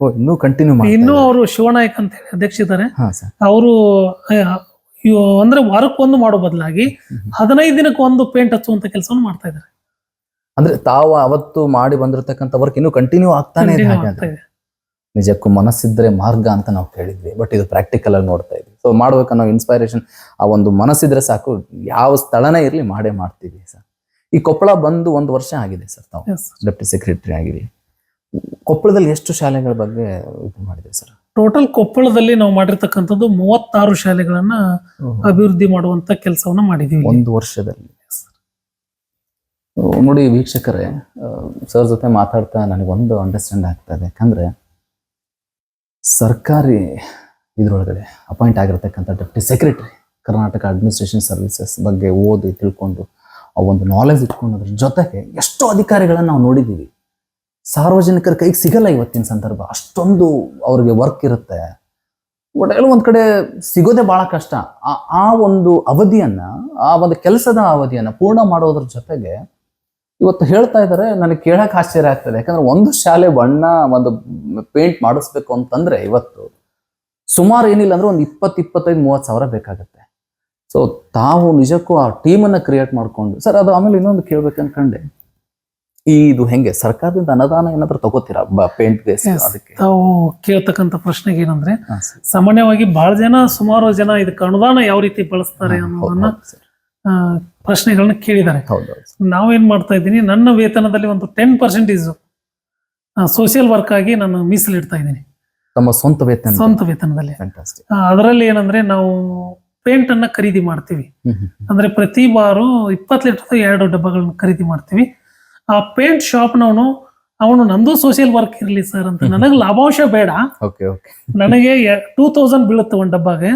ಇನ್ನೂ ಕಂಟಿನ್ಯೂ ಇನ್ನೂ ಅವರು ಶಿವನಾಯಕ್ ಅಂತ ಹೇಳಿ ಅಧ್ಯಕ್ಷ ಇದ್ದಾರೆ. ಅವರು ಅಂದ್ರೆ ವಾರಕ್ಕೊಂದು ಮಾಡೋ ಬದಲಾಗಿ. ಹದಿನೈದು ದಿನಕ್ಕೆ ಒಂದು ಪೇಂಟ್ ಹಚ್ಚುವಂತ ಕೆಲಸವನ್ನು ಮಾಡ್ತಾ ಇದ್ದಾರೆ. ಅಂದ್ರೆ ತಾವು ಅವತ್ತು ಮಾಡಿ ಬಂದಿರತಕ್ಕಂಥ ವರ್ಕ್ ಇನ್ನೂ ಕಂಟಿನ್ಯೂ ಆಗ್ತಾನೆ ಇದೆ ಹಾಗೆ ನಿಜಕ್ಕೂ ಮನಸ್ಸಿದ್ರೆ ಮಾರ್ಗ ಅಂತ ನಾವು ಕೇಳಿದ್ವಿ ಬಟ್ ಇದು ಪ್ರಾಕ್ಟಿಕಲ್ ಆಗಿ ನೋಡ್ತಾ ಇದ್ವಿ. ಸೊ ಮಾಡ್ಬೇಕನ್ನೋ ಇನ್ಸ್ಪೈರೇಷನ್ ಆ ಒಂದು ಮನಸ್ಸಿದ್ರೆ ಸಾಕು ಯಾವ ಸ್ಥಳನೇ ಇರಲಿ ಮಾಡೇ ಮಾಡ್ತೀವಿ ಸರ್. ಈ ಕೊಪ್ಪಳ ಬಂದು ಒಂದು ವರ್ಷ ಆಗಿದೆ ಸರ್ ತಾವು. ಡೆಪ್ಟಿ ಸೆಕ್ರೆಟರಿ ಆಗಿದೆ ಕೊಪ್ಪಳದಲ್ಲಿ ಎಷ್ಟು ಶಾಲೆಗಳ ಬಗ್ಗೆ ಇದು ಮಾಡಿದೆ ಸರ್? ಟೋಟಲ್ ಕೊಪ್ಪಳದಲ್ಲಿ ನಾವು ಮಾಡಿರ್ತಕ್ಕಂಥದ್ದು ಮೂವತ್ತಾರು ಶಾಲೆಗಳನ್ನ ಅಭಿವೃದ್ಧಿ ಮಾಡುವಂತ ಕೆಲಸವನ್ನ ಮಾಡಿದೀವಿ. ಒಂದು ವರ್ಷದಲ್ಲಿ. ನೋಡಿ ವೀಕ್ಷಕರೇ ಸರ್ ಜೊತೆ ಮಾತಾಡ್ತಾ ನನಗೊಂದು ಅಂಡರ್ಸ್ಟ್ಯಾಂಡ್ ಆಗ್ತಾ ಇದೆ. ಯಾಕಂದ್ರೆ ಸರ್ಕಾರಿ ಇದರೊಳಗಡೆ ಅಪಾಯಿಂಟ್ ಆಗಿರತಕ್ಕಂಥ deputy secretary Karnataka administration services ಬಗ್ಗೆ ಓದಿ ತಿಳ್ಕೊಂಡು ಆ ಒಂದು ನಾಲೆಜ್ ಇಟ್ಕೊಂಡೋದ್ರ ಜೊತೆಗೆ ಎಷ್ಟೋ ಅಧಿಕಾರಿಗಳನ್ನು ನಾವು ನೋಡಿದ್ದೀವಿ. ಸಾರ್ವಜನಿಕರ ಕೈಗೆ ಸಿಗಲ್ಲ ಇವತ್ತಿನ ಸಂದರ್ಭ. ಅಷ್ಟೊಂದು ಅವ್ರಿಗೆ ವರ್ಕ್ ಇರುತ್ತೆ. ಎಲ್ಲ ಒಂದು ಕಡೆ ಸಿಗೋದೇ ಭಾಳ ಕಷ್ಟ. ಆ ಒಂದು ಅವಧಿಯನ್ನು, ಆ ಒಂದು ಕೆಲಸದ ಅವಧಿಯನ್ನು ಪೂರ್ಣ ಮಾಡೋದ್ರ ಜೊತೆಗೆ ಇವತ್ತು ಹೇಳ್ತಾ ಇದ್ದಾರೆ ನನಗೆ ಕೇಳಕ್ ಆಶ್ಚರ್ಯ ಆಗ್ತದೆ. ಯಾಕಂದ್ರೆ ಒಂದು ಶಾಲೆ ಬಣ್ಣ ಒಂದು ಪೇಂಟ್ ಮಾಡಿಸ್ಬೇಕು ಅಂತಂದ್ರೆ ಇವತ್ತು ಸುಮಾರು ಏನಿಲ್ಲ ಅಂದ್ರೆ ಒಂದು ಇಪ್ಪತ್ತು ಇಪ್ಪತ್ತೈದು ಮೂವತ್ತು ಸಾವಿರ ಬೇಕಾಗುತ್ತೆ. ಸೊ ತಾವು ನಿಜಕ್ಕೂ ಆ ಟೀಮನ್ನು ಕ್ರಿಯೇಟ್ ಮಾಡ್ಕೊಂಡು ಸರ್ ಅದು ಆಮೇಲೆ ಇನ್ನೊಂದು ಕೇಳ್ಬೇಕು ಅನ್ಕಂಡೆ. ಈ ಇದು ಹೆಂಗೆ? ಸರ್ಕಾರದಿಂದ ಅನುದಾನ ಏನಾದರೂ ತಗೋತೀರಾ ಪೇಂಟ್ಗೆ Yes. ಅದಕ್ಕೆ? ತಾವು ಕೇಳ್ತಕ್ಕಂಥ ಪ್ರಶ್ನೆಗೆ ಏನಂದ್ರೆ ಸಾಮಾನ್ಯವಾಗಿ ಬಹಳ ಜನ ಸುಮಾರು ಜನ ಇದಕ್ಕೆ ಅನುದಾನ ಯಾವ ರೀತಿ ಬಳಸ್ತಾರೆ ಅನ್ನೋದನ್ನ ಪ್ರಶ್ನೆಗಳನ್ನ ಕೇಳಿದ್ದಾರೆ. ನಾವೇನ್ ಮಾಡ್ತಾ ಇದ್ದೀನಿ ನನ್ನ ವೇತನದಲ್ಲಿ ಒಂದು ಟೆನ್ ಪರ್ಸೆಂಟೇಜ್ ಸೋಷಿಯಲ್ ವರ್ಕ್ ಆಗಿ ನಾನು ಮೀಸಲಿಡ್ತಾ ಇದ್ದೀನಿ. ತಮ್ಮ ಸ್ವಂತ ವೇತನ ಸ್ವಂತ ವೇತನದಲ್ಲಿ. ಅದರಲ್ಲಿ ಏನಂದ್ರೆ ನಾವು ಪೇಂಟ್ ಅನ್ನ ಖರೀದಿ ಮಾಡ್ತೀವಿ. ಅಂದ್ರೆ ಪ್ರತಿ ಬಾರು ಇಪ್ಪತ್ತು ಲೀಟರ್ ಎರಡು ಡಬ್ಬಗಳನ್ನ ಖರೀದಿ ಮಾಡ್ತೀವಿ. ಆ ಪೇಂಟ್ ಶಾಪ್ನವನು ಅವನು ನಂದು ಸೋಷಿಯಲ್ ವರ್ಕ್ ಇರಲಿ ಸರ್ ಅಂತ. ನನಗೆ ಲಾಭಾಂಶ ಬೇಡ. ಓಕೆ ಓಕೆ ನನಗೆ ಟೂ ತೌಸಂಡ್ ಬೀಳುತ್ತೆ ಒಂದ್ ಡಬ್ಬಗೆ.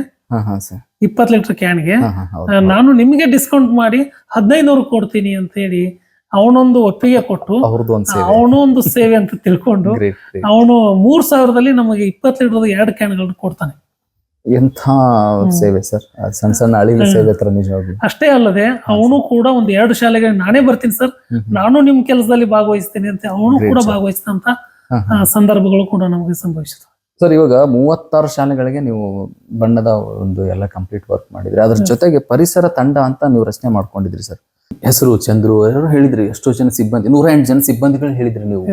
ಇಪ್ಪತ್ತು ಲೀಟರ್ ಕ್ಯಾನ್ಗೆ ನಾನು ನಿಮಗೆ ಡಿಸ್ಕೌಂಟ್ ಮಾಡಿ ಹದಿನೈದು ಕೊಡ್ತೀನಿ ಅಂತ ಹೇಳಿ ಅವನೊಂದು ಒಪ್ಪಿಗೆ ಕೊಟ್ಟು ಅವನು ಒಂದು ಸೇವೆ. ಅಂತ ತಿಳ್ಕೊಂಡು ಅವನು ಮೂರ್ ಸಾವಿರದಲ್ಲಿ ನಮಗೆ ಇಪ್ಪತ್ತು ಲೀಟರ್ ಎರಡು ಕ್ಯಾನ್ಗಳನ್ನ ಕೊಡ್ತಾನೆ. ಎಂಥ ಸೇವೆ ಸರ್? ಸಣ್ಣ ಸಣ್ಣ ಅಳಿಲು ಸೇವೆ ತರ ನಿಜವಾಗ್ಲು. ಅಷ್ಟೇ ಅಲ್ಲದೆ ಅವನು ಕೂಡ ಒಂದು ಎರಡು ಶಾಲೆಗೆ ನಾನೇ ಬರ್ತೀನಿ ಸರ್. ನಾನು ನಿಮ್ ಕೆಲಸದಲ್ಲಿ ಭಾಗವಹಿಸ್ತೇನೆ ಅಂತ ಅವನು ಕೂಡ. ಭಾಗವಹಿಸಿದಂತ ಸಂದರ್ಭಗಳು ಕೂಡ ನಮಗೆ ಸಂಭವಿಸಿತು ಸರ್ ಇವಾಗ ಮೂವತ್ತಾರು ಶಾಲೆಗಳಿಗೆ ನೀವು ಬಣ್ಣದ ಒಂದು ಎಲ್ಲ ಕಂಪ್ಲೀಟ್ ವರ್ಕ್ ಮಾಡಿದ್ರಿ. ಅದ್ರ ಜೊತೆಗೆ ಪರಿಸರ ತಂಡ ಅಂತ ನೀವು ರಚನೆ ಮಾಡ್ಕೊಂಡಿದ್ರಿ ಸರ್ ಹೆಸರು ಚಂದ್ರು ಎಲ್ಲರೂ ಹೇಳಿದ್ರಿ ಎಷ್ಟೋ ಜನ ಸಿಬ್ಬಂದಿ ನೂರ ಎಂಟು ಜನ ಸಿಬ್ಬಂದಿಗಳು ಹೇಳಿದ್ರಿ ನೀವು.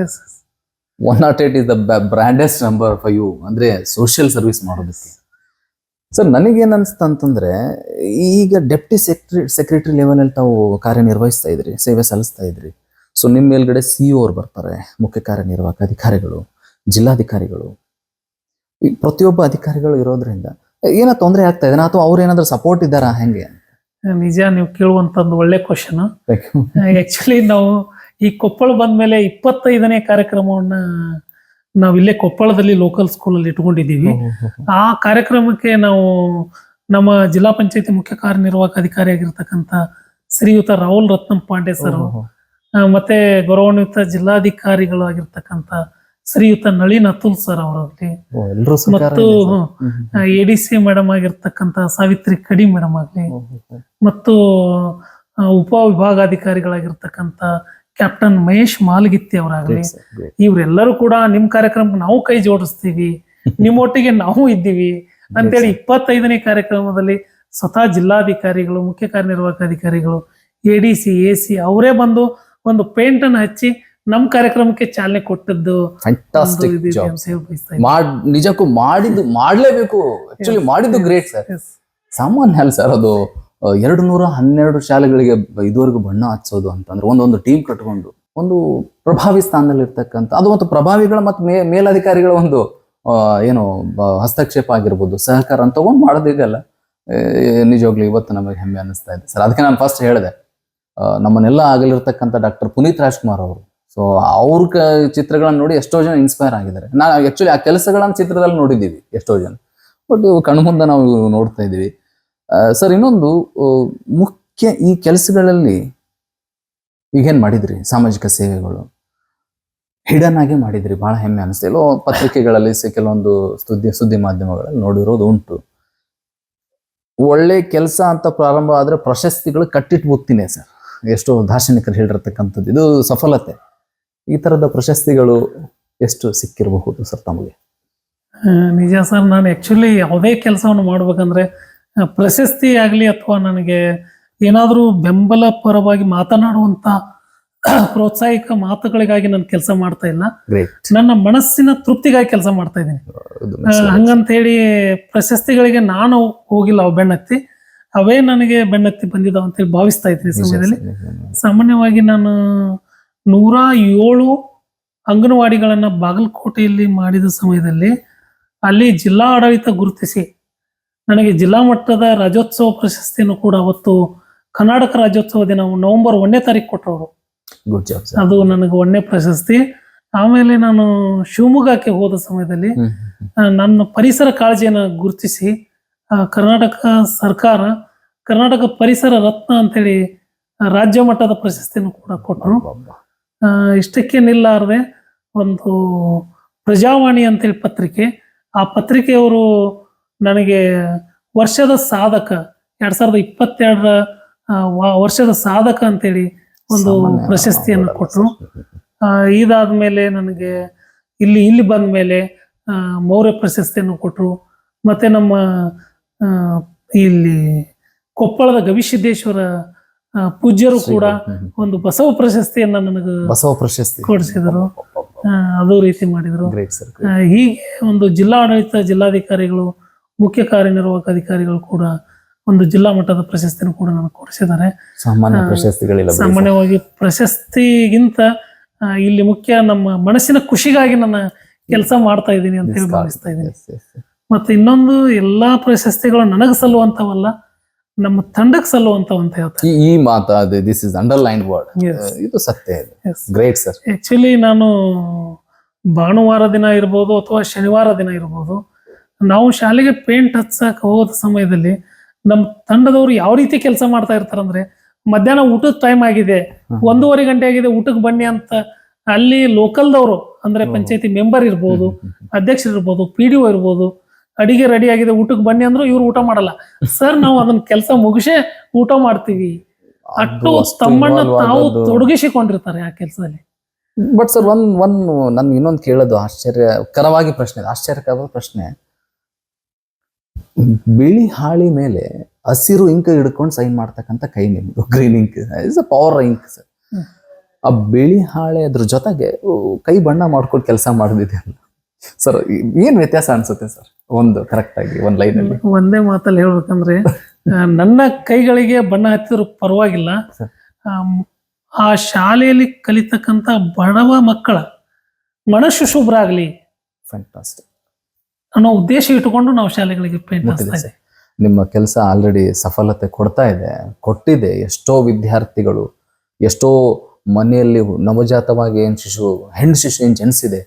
One not eight is the brandest number for you ಅಂದ್ರೆ ಸೋಷಿಯಲ್ ಸರ್ವಿಸ್ ಮಾಡೋದಕ್ಕೆ. ಸರ್ ನನಗೇನು ಅನಿಸ್ತು ಅಂತಂದ್ರೆ ಈಗ ಡೆಪ್ಟಿ ಸೆಕ್ರೆಟರಿ ಸೆಕ್ರೆಟರಿ ಲೆವೆಲ್ ಅಲ್ಲಿ ತಾವು ಕಾರ್ಯನಿರ್ವಹಿಸ್ತಾ ಇದ್ರಿ ಸೇವೆ ಸಲ್ಲಿಸ್ತಾ ಇದ್ರಿ. ಸೊ ನಿಮ್ಮ ಮೇಲ್ಗಡೆ ಸಿ ಅವ್ರು ಬರ್ತಾರೆ ಮುಖ್ಯ ಕಾರ್ಯನಿರ್ವಾಹಕ ಅಧಿಕಾರಿಗಳು ಜಿಲ್ಲಾಧಿಕಾರಿಗಳು. ಈ ಪ್ರತಿಯೊಬ್ಬ ಅಧಿಕಾರಿಗಳು ಇರೋದ್ರಿಂದ ಏನೋ ತೊಂದರೆ ಆಗ್ತಾ ಇದೆ ಅಥವಾ ಅವ್ರು ಏನಾದ್ರು ಸಪೋರ್ಟ್ ಇದ್ದಾರ ಹೆಂಗೆ? ನಿಜ ನೀವು ಕೇಳುವಂತ ಒಳ್ಳೆ ಕ್ವಶನ್ ಆಕ್ಚುಲಿ ನಾವು ಈ ಕೊಪ್ಪಳ ಬಂದ್ಮೇಲೆ ಇಪ್ಪತ್ತೈದನೇ ಕಾರ್ಯಕ್ರಮವನ್ನ ನಾವು ಇಲ್ಲೇ ಕೊಪ್ಪಳದಲ್ಲಿ ಲೋಕಲ್ ಸ್ಕೂಲ್ ಅಲ್ಲಿ ಇಟ್ಕೊಂಡಿದ್ದೀವಿ. ಆ ಕಾರ್ಯಕ್ರಮಕ್ಕೆ ನಾವು ನಮ್ಮ ಜಿಲ್ಲಾ ಪಂಚಾಯತಿ ಮುಖ್ಯ ಕಾರ್ಯನಿರ್ವಾಹಕ ಅಧಿಕಾರಿ ಆಗಿರ್ತಕ್ಕಂಥ ಶ್ರೀಯುತ ರಾಹುಲ್ ರತ್ನಂ ಪಾಂಡೆ ಸರ್. ಮತ್ತೆ ಗೌರವಾನ್ವಿತ ಜಿಲ್ಲಾಧಿಕಾರಿಗಳು ಆಗಿರ್ತಕ್ಕಂಥ ಶ್ರೀಯುತ ನಳಿನ್ ಅತುಲ್ ಸರ್ ಅವರಲ್ಲಿ ಮತ್ತು ಎ ಡಿ ಸಿ ಮೇಡಮ್ ಆಗಿರ್ತಕ್ಕಂತ ಸಾವಿತ್ರಿ ಕಡಿ ಮೇಡಮ್ ಆಗ್ಲಿ. ಮತ್ತು ಉಪ ವಿಭಾಗಾಧಿಕಾರಿಗಳಾಗಿರ್ತಕ್ಕಂಥ ಕ್ಯಾಪ್ಟನ್ ಮಹೇಶ್ ಮಾಲ್ಗಿತ್ತಿ ಅವರಾಗ್ಲಿ. ಇವರೆಲ್ಲರೂ ಕೂಡ ನಿಮ್ ಕಾರ್ಯಕ್ರಮಕ್ಕೆ ನಾವು ಕೈ ಜೋಡಿಸ್ತೀವಿ. ನಿಮ್ಮೊಟ್ಟಿಗೆ ನಾವು ಇದ್ದೀವಿ. ಅಂತೇಳಿ ಇಪ್ಪತ್ತೈದನೇ ಕಾರ್ಯಕ್ರಮದಲ್ಲಿ ಸ್ವತಃ ಜಿಲ್ಲಾಧಿಕಾರಿಗಳು ಮುಖ್ಯ ಕಾರ್ಯನಿರ್ವಾಹಕ ಅಧಿಕಾರಿಗಳು A D C A C ಅವರೇ ಬಂದು ಒಂದು ಪೇಂಟ್ ಅನ್ನು ಹಚ್ಚಿ ನಮ್ ಕಾರ್ಯಕ್ರಮಕ್ಕೆ ಚಾಲನೆ ಕೊಟ್ಟದ್ದು ಫ್ಯಾಂಟಾಸ್ಟಿಕ್. ಮಾಡ್ ನಿಜಕ್ಕೂ ಮಾಡಿದ್ದು ಮಾಡಲೇಬೇಕು. ಆಕ್ಚುಲಿ ಮಾಡಿದ್ದು ಗ್ರೇಟ್ ಸರ್. ಸಾಮಾನ್ಯ ಅಲ್ಲ ಸರ್ ಅದು ಎರಡು ನೂರ ಹನ್ನೆರಡು ಶಾಲೆಗಳಿಗೆ ಇದುವರೆಗೂ ಬಣ್ಣ ಹಚ್ಚೋದು ಅಂತಂದ್ರೆ ಒಂದೊಂದು ಟೀಮ್ ಕಟ್ಕೊಂಡು ಒಂದು ಪ್ರಭಾವಿ ಸ್ಥಾನದಲ್ಲಿ ಇರ್ತಕ್ಕಂಥ ಅದು ಮತ್ತು ಪ್ರಭಾವಿಗಳ ಮತ್ತು ಮೇ ಮೇಲಧಿಕಾರಿಗಳ ಒಂದು ಏನು ಹಸ್ತಕ್ಷೇಪ ಆಗಿರ್ಬೋದು ಸಹಕಾರ ಅಂತ ತಗೊಂಡು ಮಾಡೋದಿದೆಯಲ್ಲ ನಿಜವಾಗ್ಲೂ ಇವತ್ತು ನಮಗೆ ಹೆಮ್ಮೆ ಅನ್ನಿಸ್ತಾ ಇದೆ ಸರ್ ಅದಕ್ಕೆ ನಾನು ಫಸ್ಟ್ ಹೇಳಿದೆ. ನಮ್ಮನ್ನೆಲ್ಲ ಆಗಲಿರ್ತಕ್ಕಂಥ ಡಾಕ್ಟರ್ ಪುನೀತ್ ರಾಜ್ಕುಮಾರ್ ಅವರು ಸೊ ಅವ್ರ ಕ ಚಿತ್ರಗಳನ್ನ ನೋಡಿ ಎಷ್ಟೋ ಜನ ಇನ್ಸ್ಪೈರ್ ಆಗಿದ್ದಾರೆ. ನಾವು ಆಕ್ಚುಲಿ ಆ ಕೆಲಸಗಳನ್ನ ಚಿತ್ರದಲ್ಲಿ ನೋಡಿದ್ದೀವಿ, ಎಷ್ಟೋ ಜನ. ಬಟ್ ಕಣ್ಮುಂದೆ ನಾವು ನೋಡ್ತಾ ಇದ್ದೀವಿ. ಸರ್ ಇನ್ನೊಂದು ಮುಖ್ಯ ಈ ಕೆಲಸಗಳಲ್ಲಿ ಈಗೇನು ಮಾಡಿದ್ರಿ? ಸಾಮಾಜಿಕ ಸೇವೆಗಳು. ಹಿಡನ್ ಆಗಿ ಮಾಡಿದ್ರಿ, ಬಹಳ ಹೆಮ್ಮೆ ಅನಿಸ್ತು. ಎಲ್ಲೋ ಪತ್ರಿಕೆಗಳಲ್ಲಿ ಕೆಲವೊಂದು ಸುದ್ದಿ ಸುದ್ದಿ ಮಾಧ್ಯಮಗಳಲ್ಲಿ ನೋಡಿರೋದು ಉಂಟು. ಒಳ್ಳೆ ಕೆಲಸ ಅಂತ ಪ್ರಾರಂಭ ಆದ್ರೆ ಪ್ರಶಸ್ತಿಗಳು ಕಟ್ಟಿಟ್ಟು ಹೋಗ್ತೀನಿ ಸರ್. ಎಷ್ಟೋ ದಾರ್ಶನಿಕರು ಹೇಳಿರ್ತಕ್ಕಂಥದ್ದು. ಇದು ಸಫಲತೆ. ಈ ತರದ ಪ್ರಶಸ್ತಿಗಳು ಎಷ್ಟು ಸಿಕ್ಕಿರಬಹುದು ಸರ್ ತಮಗೆ? ನಿಜ ಸರ್ ನಾನು ಆ್ಯಕ್ಚುಲಿ ಯಾವುದೇ ಕೆಲಸವನ್ನು ಮಾಡ್ಬೇಕಂದ್ರೆ ಪ್ರಶಸ್ತಿ ಆಗಲಿ ಅಥವಾ ನನಗೆ ಏನಾದರೂ ಬೆಂಬಲ ಪರವಾಗಿ ಮಾತನಾಡುವಂತ ಪ್ರೋತ್ಸಾಹಿಕ ಮಾತುಗಳಿಗಾಗಿ ನಾನು ಕೆಲಸ ಮಾಡ್ತಾ ಇಲ್ಲ. ನನ್ನ ಮನಸ್ಸಿನ ತೃಪ್ತಿಗಾಗಿ ಕೆಲಸ ಮಾಡ್ತಾ ಇದ್ದೀನಿ. ಹಂಗಂತೇಳಿ ಹಂಗಂತ ಹೇಳಿ ಪ್ರಶಸ್ತಿಗಳಿಗೆ ನಾನು ಹೋಗಿಲ್ಲ ಅವು ಬೆಣ್ಣತ್ತಿ. ಅವೇ ನನಗೆ ಬೆಣ್ಣತ್ತಿ ಬಂದಿದ್ದಾವೆ ಅಂತ ಹೇಳಿ ಭಾವಿಸ್ತಾ ಇದ್ದೀನಿ ಸಮಯದಲ್ಲಿ. ಸಾಮಾನ್ಯವಾಗಿ ನಾನು ನೂರ ಏಳು ಅಂಗನವಾಡಿಗಳನ್ನ ಬಾಗಲಕೋಟೆಯಲ್ಲಿ ಮಾಡಿದ ಸಮಯದಲ್ಲಿ ಅಲ್ಲಿ ಜಿಲ್ಲಾ ಆಡಳಿತ ಗುರುತಿಸಿ. ನನಗೆ ಜಿಲ್ಲಾ ಮಟ್ಟದ ರಾಜ್ಯೋತ್ಸವ ಪ್ರಶಸ್ತಿಯನ್ನು ಕೂಡ ಅವತ್ತು ಕರ್ನಾಟಕ ರಾಜ್ಯೋತ್ಸವ ದಿನ ನವೆಂಬರ್ ಒಂದನೇ ತಾರೀಕು ಕೊಟ್ಟವರು. ಅದು ನನಗೆ ಒಂದನೇ ಪ್ರಶಸ್ತಿ. ಆಮೇಲೆ ನಾನು ಶಿವಮೊಗ್ಗಕ್ಕೆ ಹೋದ ಸಮಯದಲ್ಲಿ ನನ್ನ ಪರಿಸರ ಕಾಳಜಿಯನ್ನು ಗುರುತಿಸಿ ಕರ್ನಾಟಕ ಸರ್ಕಾರ ಕರ್ನಾಟಕ ಪರಿಸರ ರತ್ನ ಅಂತೇಳಿ ರಾಜ್ಯ ಮಟ್ಟದ ಪ್ರಶಸ್ತಿಯನ್ನು ಕೂಡ ಕೊಟ್ಟರು. ಇಷ್ಟಕ್ಕೆ ನಿಲ್ಲಾರದೆ ಒಂದು ಪ್ರಜಾವಾಣಿ ಅಂತೇಳಿ ಪತ್ರಿಕೆ. ಆ ಪತ್ರಿಕೆಯವರು ನನಗೆ ವರ್ಷದ ಸಾಧಕ ಎರಡ್ ಸಾವಿರದ ಇಪ್ಪತ್ತೆರಡರ ವರ್ಷದ ಸಾಧಕ ಅಂತೇಳಿ ಒಂದು ಪ್ರಶಸ್ತಿಯನ್ನು ಕೊಟ್ಟರು ಇದಾದ ಮೇಲೆ ನನಗೆ ಇಲ್ಲಿ ಇಲ್ಲಿ ಬಂದ ಮೇಲೆ ಮೌರ್ಯ ಪ್ರಶಸ್ತಿಯನ್ನು ಕೊಟ್ಟರು ಮತ್ತೆ ನಮ್ಮ ಇಲ್ಲಿ ಕೊಪ್ಪಳದ ಗವಿಸಿದ್ದೇಶ್ವರ ಪೂಜ್ಯರು ಕೂಡ. ಒಂದು ಬಸವ ಪ್ರಶಸ್ತಿಯನ್ನ ನನಗೆ ಬಸವ ಪ್ರಶಸ್ತಿ. ಕೊಡಿಸಿದರು. ಅದು ರೀತಿ ಮಾಡಿದ್ರು. ಹೀಗೆ ಒಂದು ಜಿಲ್ಲಾಡಳಿತ ಜಿಲ್ಲಾಧಿಕಾರಿಗಳು ಮುಖ್ಯ ಕಾರ್ಯನಿರ್ವಾಹಕ ಅಧಿಕಾರಿಗಳು ಕೂಡ ಒಂದು ಜಿಲ್ಲಾ ಮಟ್ಟದ ಪ್ರಶಸ್ತಿಯನ್ನು ಕೂಡ ನನಗೆ ಕೊಡಿಸಿದ್ದಾರೆ. ಸಾಮಾನ್ಯ ಪ್ರಶಸ್ತಿಗಳಿಲ್ಲ ಸಾಮಾನ್ಯವಾಗಿ ಪ್ರಶಸ್ತಿಗಿಂತ ಇಲ್ಲಿ ಮುಖ್ಯ ನಮ್ಮ ಮನಸ್ಸಿನ ಖುಷಿಗಾಗಿ ನನ್ನ ಕೆಲಸ ಮಾಡ್ತಾ ಇದ್ದೀನಿ ಅಂತ ಹೇಳಿ ಭಾವಿಸ್ತಾ ಇದ್ದೀನಿ. ಮತ್ತೆ ಇನ್ನೊಂದು ಎಲ್ಲಾ ಪ್ರಶಸ್ತಿಗಳು ನನಗೆ ಸಲ್ಲುವಂತವಲ್ಲ ನಮ್ಮ ತಂಡಕ್ಕೆ ಸಲ್ಲುವಂತ ಅಂತ ಹೇಳ್ತಾರೆ ಈ ಮಾತು ಅದು ದಿಸ್ ಇಸ್ ಅಂಡರ್ಲೈನ್ ವರ್ಡ್. ಇದು ಸತ್ಯ ಇದೆ ಗ್ರೇಟ್ ಸರ್ ಆಕ್ಚುಲಿ ನಾನು ಭಾನುವಾರ ದಿನ ಇರ್ಬೋದು ಅಥವಾ ಶನಿವಾರ ದಿನ ಇರ್ಬೋದು ನಾವು ಶಾಲೆಗೆ ಪೇಂಟ್ ಹಚ್ಚಕ್ಕೆ ಹೋದ ಸಮಯದಲ್ಲಿ ನಮ್ಮ ತಂಡದವರು ಯಾವ ರೀತಿ ಕೆಲಸ ಮಾಡ್ತಾ ಇರ್ತಾರಂದ್ರೆ ಮಧ್ಯಾಹ್ನ ಊಟದ ಟೈಮ್ ಆಗಿದೆ. ಒಂದೂವರೆ ಗಂಟೆ ಆಗಿದೆ ಊಟಕ್ಕೆ ಬನ್ನಿ ಅಂತ ಅಲ್ಲಿ ಲೋಕಲ್ದವರು ಅಂದ್ರೆ. ಪಂಚಾಯತಿ ಮೆಂಬರ್ ಇರ್ಬೋದು. ಅಧ್ಯಕ್ಷರು ಇರ್ಬೋದು ಪಿ ಡಿ ಒ ಇರ್ಬೋದು ಅಡಿಗೆ ರೆಡಿ ಆಗಿದೆ ಊಟಕ್ಕೆ ಬನ್ನಿ ಅಂದ್ರು ಇವ್ರು ಊಟ ಮಾಡಲ್ಲ. ಸರ್ ನಾವು ಅದನ್ನ ಕೆಲಸ ಮುಗಿಸೇ ಊಟ ಮಾಡ್ತೀವಿ. ಅಟ್ಟು ತಮ್ಮಣ್ಣ ತಾವು ತೊಡಗಿಸಿಕೊಂಡಿರ್ತಾರೆ ಆ ಕೆಲಸದಲ್ಲಿ. ಬಟ್ ಸರ್ ಒಂದ್ ಒಂದ್ ನನ್ ಇನ್ನೊಂದು ಕೇಳೋದು ಆಶ್ಚರ್ಯಕರವಾಗಿ ಪ್ರಶ್ನೆ. ಆಶ್ಚರ್ಯಕರವಾದ ಪ್ರಶ್ನೆ. ಬಿಳಿ ಹಾಳಿ ಮೇಲೆ ಹಸಿರು ಇಂಕ್ ಹಿಡ್ಕೊಂಡು ಸೈನ್ ಮಾಡ್ತಕ್ಕಂಥ ಕೈ ನಿಮ್ದು green ink is a power ink sir ಆ ಬಿಳಿ ಹಾಳೆ ಅದ್ರ ಜೊತೆಗೆ ಕೈ ಬಣ್ಣ ಮಾಡ್ಕೊಂಡು ಕೆಲಸ ಮಾಡಿದೆ ಸರ್ ಏನ್ ವ್ಯತ್ಯಾಸ ಅನ್ಸುತ್ತೆ ಸರ್ ಒಂದು ಕರೆಕ್ಟ್ ಆಗಿ ಒಂದ್ ಲೈನ್ ಅಲ್ಲಿ. ಒಂದೇ ಮಾತಲ್ಲಿ ಹೇಳ್ಬೇಕಂದ್ರೆ ನನ್ನ ಕೈಗಳಿಗೆ ಬಣ್ಣ ಹತ್ತಿದ್ರು ಪರವಾಗಿಲ್ಲ. ಆ ಶಾಲೆಯಲ್ಲಿ ಕಲಿತಕ್ಕಂತ ಬಡವ ಮಕ್ಕಳ ಮನಸ್ಸು ಶುಭ್ರ ಆಗ್ಲಿ ಅನ್ನೋ ಉದ್ದೇಶ ಇಟ್ಟುಕೊಂಡು ನಾವು ಶಾಲೆಗಳಿಗೆ ಪೇಂಟ್ ನಿಮ್ಮ ಕೆಲಸ ಆಲ್ರೆಡಿ ಸಫಲತೆ ಕೊಡ್ತಾ ಇದೆ ಕೊಟ್ಟಿದೆ ಎಷ್ಟೋ ವಿದ್ಯಾರ್ಥಿಗಳು ಎಷ್ಟೋ ಮನೆಯಲ್ಲಿ ನವಜಾತವಾಗಿ ಏನ್ ಶಿಶು ಹೆಣ್ಣು ಶಿಶು ಏನ್ ಜನಿಸಿದೆ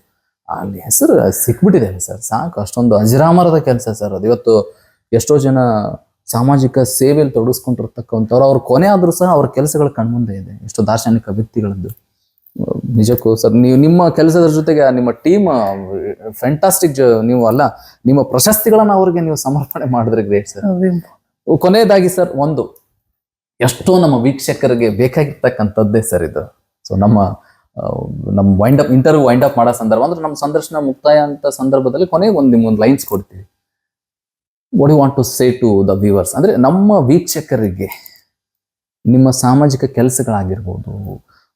ಅಲ್ಲಿ ಹೆಸರು ಸಿಕ್ಬಿಟ್ಟಿದೆ ಸರ್. ಸಾಕು ಅಷ್ಟೊಂದು ಅಜರಾಮರದ ಕೆಲಸ ಸರ್ ಅದು. ಇವತ್ತು ಎಷ್ಟೋ ಜನ ಸಾಮಾಜಿಕ ಸೇವೆಯಲ್ಲಿ ತೊಡಗಿಸ್ಕೊಂಡಿರ್ತಕ್ಕಂಥವ್ರು ಅವ್ರ ಕೊನೆ ಆದರೂ ಸಹ ಅವ್ರ ಕೆಲಸಗಳ ಕಣ್ಮುಂದೆ ಇದೆ. ಎಷ್ಟೋ ದಾರ್ಶನಿಕ ವ್ಯಕ್ತಿಗಳದ್ದು. ನಿಜಕ್ಕೂ ಸರ್ ನೀವು ನಿಮ್ಮ ಕೆಲಸದ ಜೊತೆಗೆ ನಿಮ್ಮ ಟೀಮ್ ಫ್ಯಾಂಟಾಸ್ಟಿಕ್ ನೀವು ಅಲ್ಲ ನಿಮ್ಮ ಪ್ರಶಸ್ತಿಗಳನ್ನ ಅವ್ರಿಗೆ ನೀವು ಸಮರ್ಪಣೆ ಮಾಡಿದ್ರೆ ಗ್ರೇಟ್ ಸರ್. ಕೊನೆಯದಾಗಿ ಸರ್ ಒಂದು ಎಷ್ಟೋ ನಮ್ಮ ವೀಕ್ಷಕರಿಗೆ ಬೇಕಾಗಿರ್ತಕ್ಕಂಥದ್ದೇ ಸರ್ ಇದು. ಸೊ ನಮ್ಮ ನಮ್ಮ wind up interview wind up ಮಾಡೋ ಸಂದರ್ಭ, ಅಂದ್ರೆ ನಮ್ಮ ಸಂದರ್ಶನ ಮುಕ್ತಾಯ ಅಂತ ಸಂದರ್ಭದಲ್ಲಿ ಕೊನೆಗೆ ಒಂದು ನಿಮ್ಗೊಂದು ಲೈನ್ಸ್ ಕೊಡ್ತೀವಿ. What you want to say to the viewers ಅಂದ್ರೆ ನಮ್ಮ ವೀಕ್ಷಕರಿಗೆ ನಿಮ್ಮ ಸಾಮಾಜಿಕ ಕೆಲಸಗಳಾಗಿರ್ಬೋದು,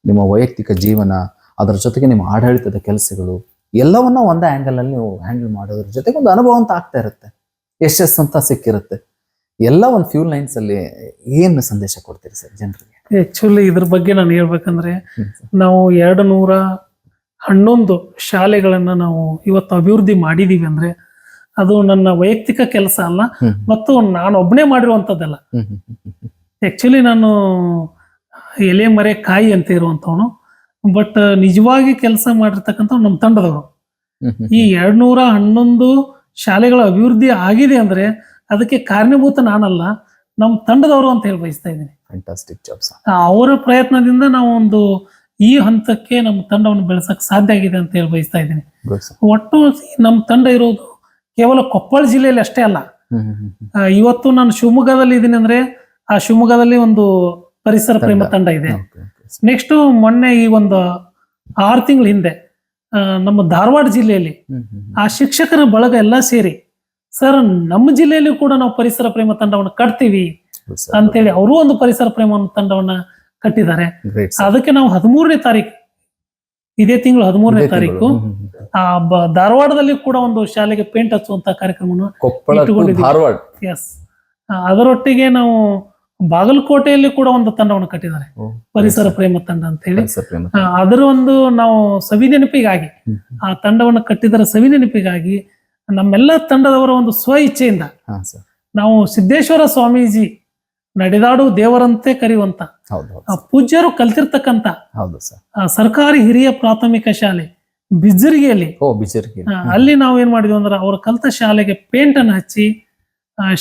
ನಿಮ್ಮ ವೈಯಕ್ತಿಕ ಜೀವನ, ಅದರ ಜೊತೆಗೆ ನಿಮ್ಮ ಆಡಳಿತದ ಕೆಲಸಗಳು, ಎಲ್ಲವನ್ನ ಒಂದೇ ಆಂಗಲ್ ಅಲ್ಲಿ ನೀವು ಹ್ಯಾಂಡಲ್ ಮಾಡೋದ್ರ ಜೊತೆಗೆ ಒಂದು ಅನುಭವ ಅಂತ ಆಗ್ತಾ ಇರುತ್ತೆ. ಯಶಸ್ಸು ಅಂತ ಸಿಕ್ಕಿರುತ್ತೆ. ಎಲ್ಲ ಒಂದು ಫ್ಯೂ ಲೈನ್ಸ್ ಅಲ್ಲಿ ಏನು ಸಂದೇಶ ಕೊಡ್ತೀರಿ ಸರ್ ಜನರಿಗೆ? ಆಕ್ಚುಲಿ ಇದ್ರ ಬಗ್ಗೆ ನಾನು ಹೇಳ್ಬೇಕಂದ್ರೆ ನಾವು ಎರಡು ನೂರ ಹನ್ನೊಂದು ಶಾಲೆಗಳನ್ನ ನಾವು ಇವತ್ತು ಅಭಿವೃದ್ಧಿ ಮಾಡಿದೀವಿ ಅಂದ್ರೆ ಅದು ನನ್ನ ವೈಯಕ್ತಿಕ ಕೆಲಸ ಅಲ್ಲ ಮತ್ತು ನಾನು ಒಬ್ಬನೇ ಮಾಡಿರುವಂತದ್ದಲ್ಲ ಆಕ್ಚುಲಿ ನಾನು ಎಲೆ ಮರೆ ಕಾಯಿ ಅಂತ ಇರುವಂತವನು ಬಟ್ ನಿಜವಾಗಿ ಕೆಲಸ ಮಾಡಿರ್ತಕ್ಕಂಥ ನಮ್ಮ ತಂಡದವರು. ಈ ಎರಡ್ನೂರ ಹನ್ನೊಂದು ಶಾಲೆಗಳ ಅಭಿವೃದ್ಧಿ ಆಗಿದೆ ಅಂದ್ರೆ ಅದಕ್ಕೆ ಕಾರಣೀಭೂತ ನಾನಲ್ಲ ನಮ್ಮ ತಂಡದವರು ಅಂತ ಹೇಳಿ ಬಯಸ್ತಾ ಇದ್ದೀನಿ. ಫ್ಯಾಂಟಾಸ್ಟಿಕ್ ಜಾಬ್ ಸರ್ ಆ ಅವರ ಪ್ರಯತ್ನದಿಂದ ನಾವು ಒಂದು ಈ ಹಂತಕ್ಕೆ ನಮ್ಮ ತಂಡವನ್ನು ಬೆಳೆಸಕ್ ಸಾಧ್ಯ ಆಗಿದೆ ಅಂತ ಹೇಳಿ ಬಯಸ್ತಾ ಇದ್ದೀನಿ ಒಟ್ಟು ನಮ್ಮ ತಂಡ ಇರೋದು ಕೇವಲ ಕೊಪ್ಪಳ ಜಿಲ್ಲೆಯಲ್ಲಿ ಅಷ್ಟೇ ಅಲ್ಲ ಇವತ್ತು ನಾನು ಶಿವಮೊಗ್ಗದಲ್ಲಿ ಇದ್ದೀನಿ ಅಂದ್ರೆ ಆ ಶಿವಮೊಗ್ಗದಲ್ಲಿ ಒಂದು ಪರಿಸರ ಪ್ರೇಮ ತಂಡ. ಇದೆ. ನೆಕ್ಸ್ಟ್ ಮೊನ್ನೆ ಈ ಒಂದು ಆರು ತಿಂಗಳ ಹಿಂದೆ ನಮ್ಮ ಧಾರವಾಡ ಜಿಲ್ಲೆಯಲ್ಲಿ. ಆ ಶಿಕ್ಷಕರ ಬಳಗ ಎಲ್ಲ ಸೇರಿ ಸರ್ ನಮ್ಮ ಜಿಲ್ಲೆಯಲ್ಲಿ ಕೂಡ ನಾವು ಪರಿಸರ ಪ್ರೇಮ ತಂಡವನ್ನು ಕಟ್ತೀವಿ. ಅಂತೇಳಿ ಅವರು ಒಂದು ಪರಿಸರ ಪ್ರೇಮ ತಂಡವನ್ನ ಕಟ್ಟಿದ್ದಾರೆ. ಅದಕ್ಕೆ ನಾವು ಹದಿಮೂರನೇ ತಾರೀಕು ಇದೇ ತಿಂಗಳು ಹದಿಮೂರನೇ ತಾರೀಕು. ಆ ಧಾರವಾಡದಲ್ಲಿ ಕೂಡ ಒಂದು ಶಾಲೆಗೆ ಪೇಂಟ್ ಹಚ್ಚುವಂತ ಕಾರ್ಯಕ್ರಮವನ್ನು ಎಸ್ ಅದರೊಟ್ಟಿಗೆ ನಾವು ಬಾಗಲಕೋಟೆಯಲ್ಲಿ ಕೂಡ ಒಂದು ತಂಡವನ್ನು ಕಟ್ಟಿದ್ದಾರೆ. ಪರಿಸರ ಪ್ರೇಮ ತಂಡ ಅಂತ ಹೇಳಿ ಅದರ ಒಂದು ನಾವು ಸವಿ ನೆನಪಿಗಾಗಿ ಆ ತಂಡವನ್ನು ಕಟ್ಟಿದರ ಸವಿ ನೆನಪಿಗಾಗಿ ನಮ್ಮೆಲ್ಲ ತಂಡದವರ ಒಂದು ಸ್ವ ಇಚ್ಛೆಯಿಂದ ನಾವು ಸಿದ್ದೇಶ್ವರ ಸ್ವಾಮೀಜಿ ನಡೆದಾಡು ದೇವರಂತೆ ಕರೆಯುವಂತ. ಪೂಜ್ಯರು ಕಲ್ತಿರ್ತಕ್ಕಂತ ಹೌದು ಸರ್. ಆ ಸರ್ಕಾರಿ ಹಿರಿಯ ಪ್ರಾಥಮಿಕ ಶಾಲೆ ಬಿಜರ್ಗಿಯಲ್ಲಿ ಅಲ್ಲಿ ನಾವು ಏನ್ ಮಾಡಿದ್ವಿ ಅಂದ್ರೆ ಅವ್ರ ಕಲ್ತ ಶಾಲೆಗೆ ಪೇಂಟ್ ಅನ್ನು ಹಚ್ಚಿ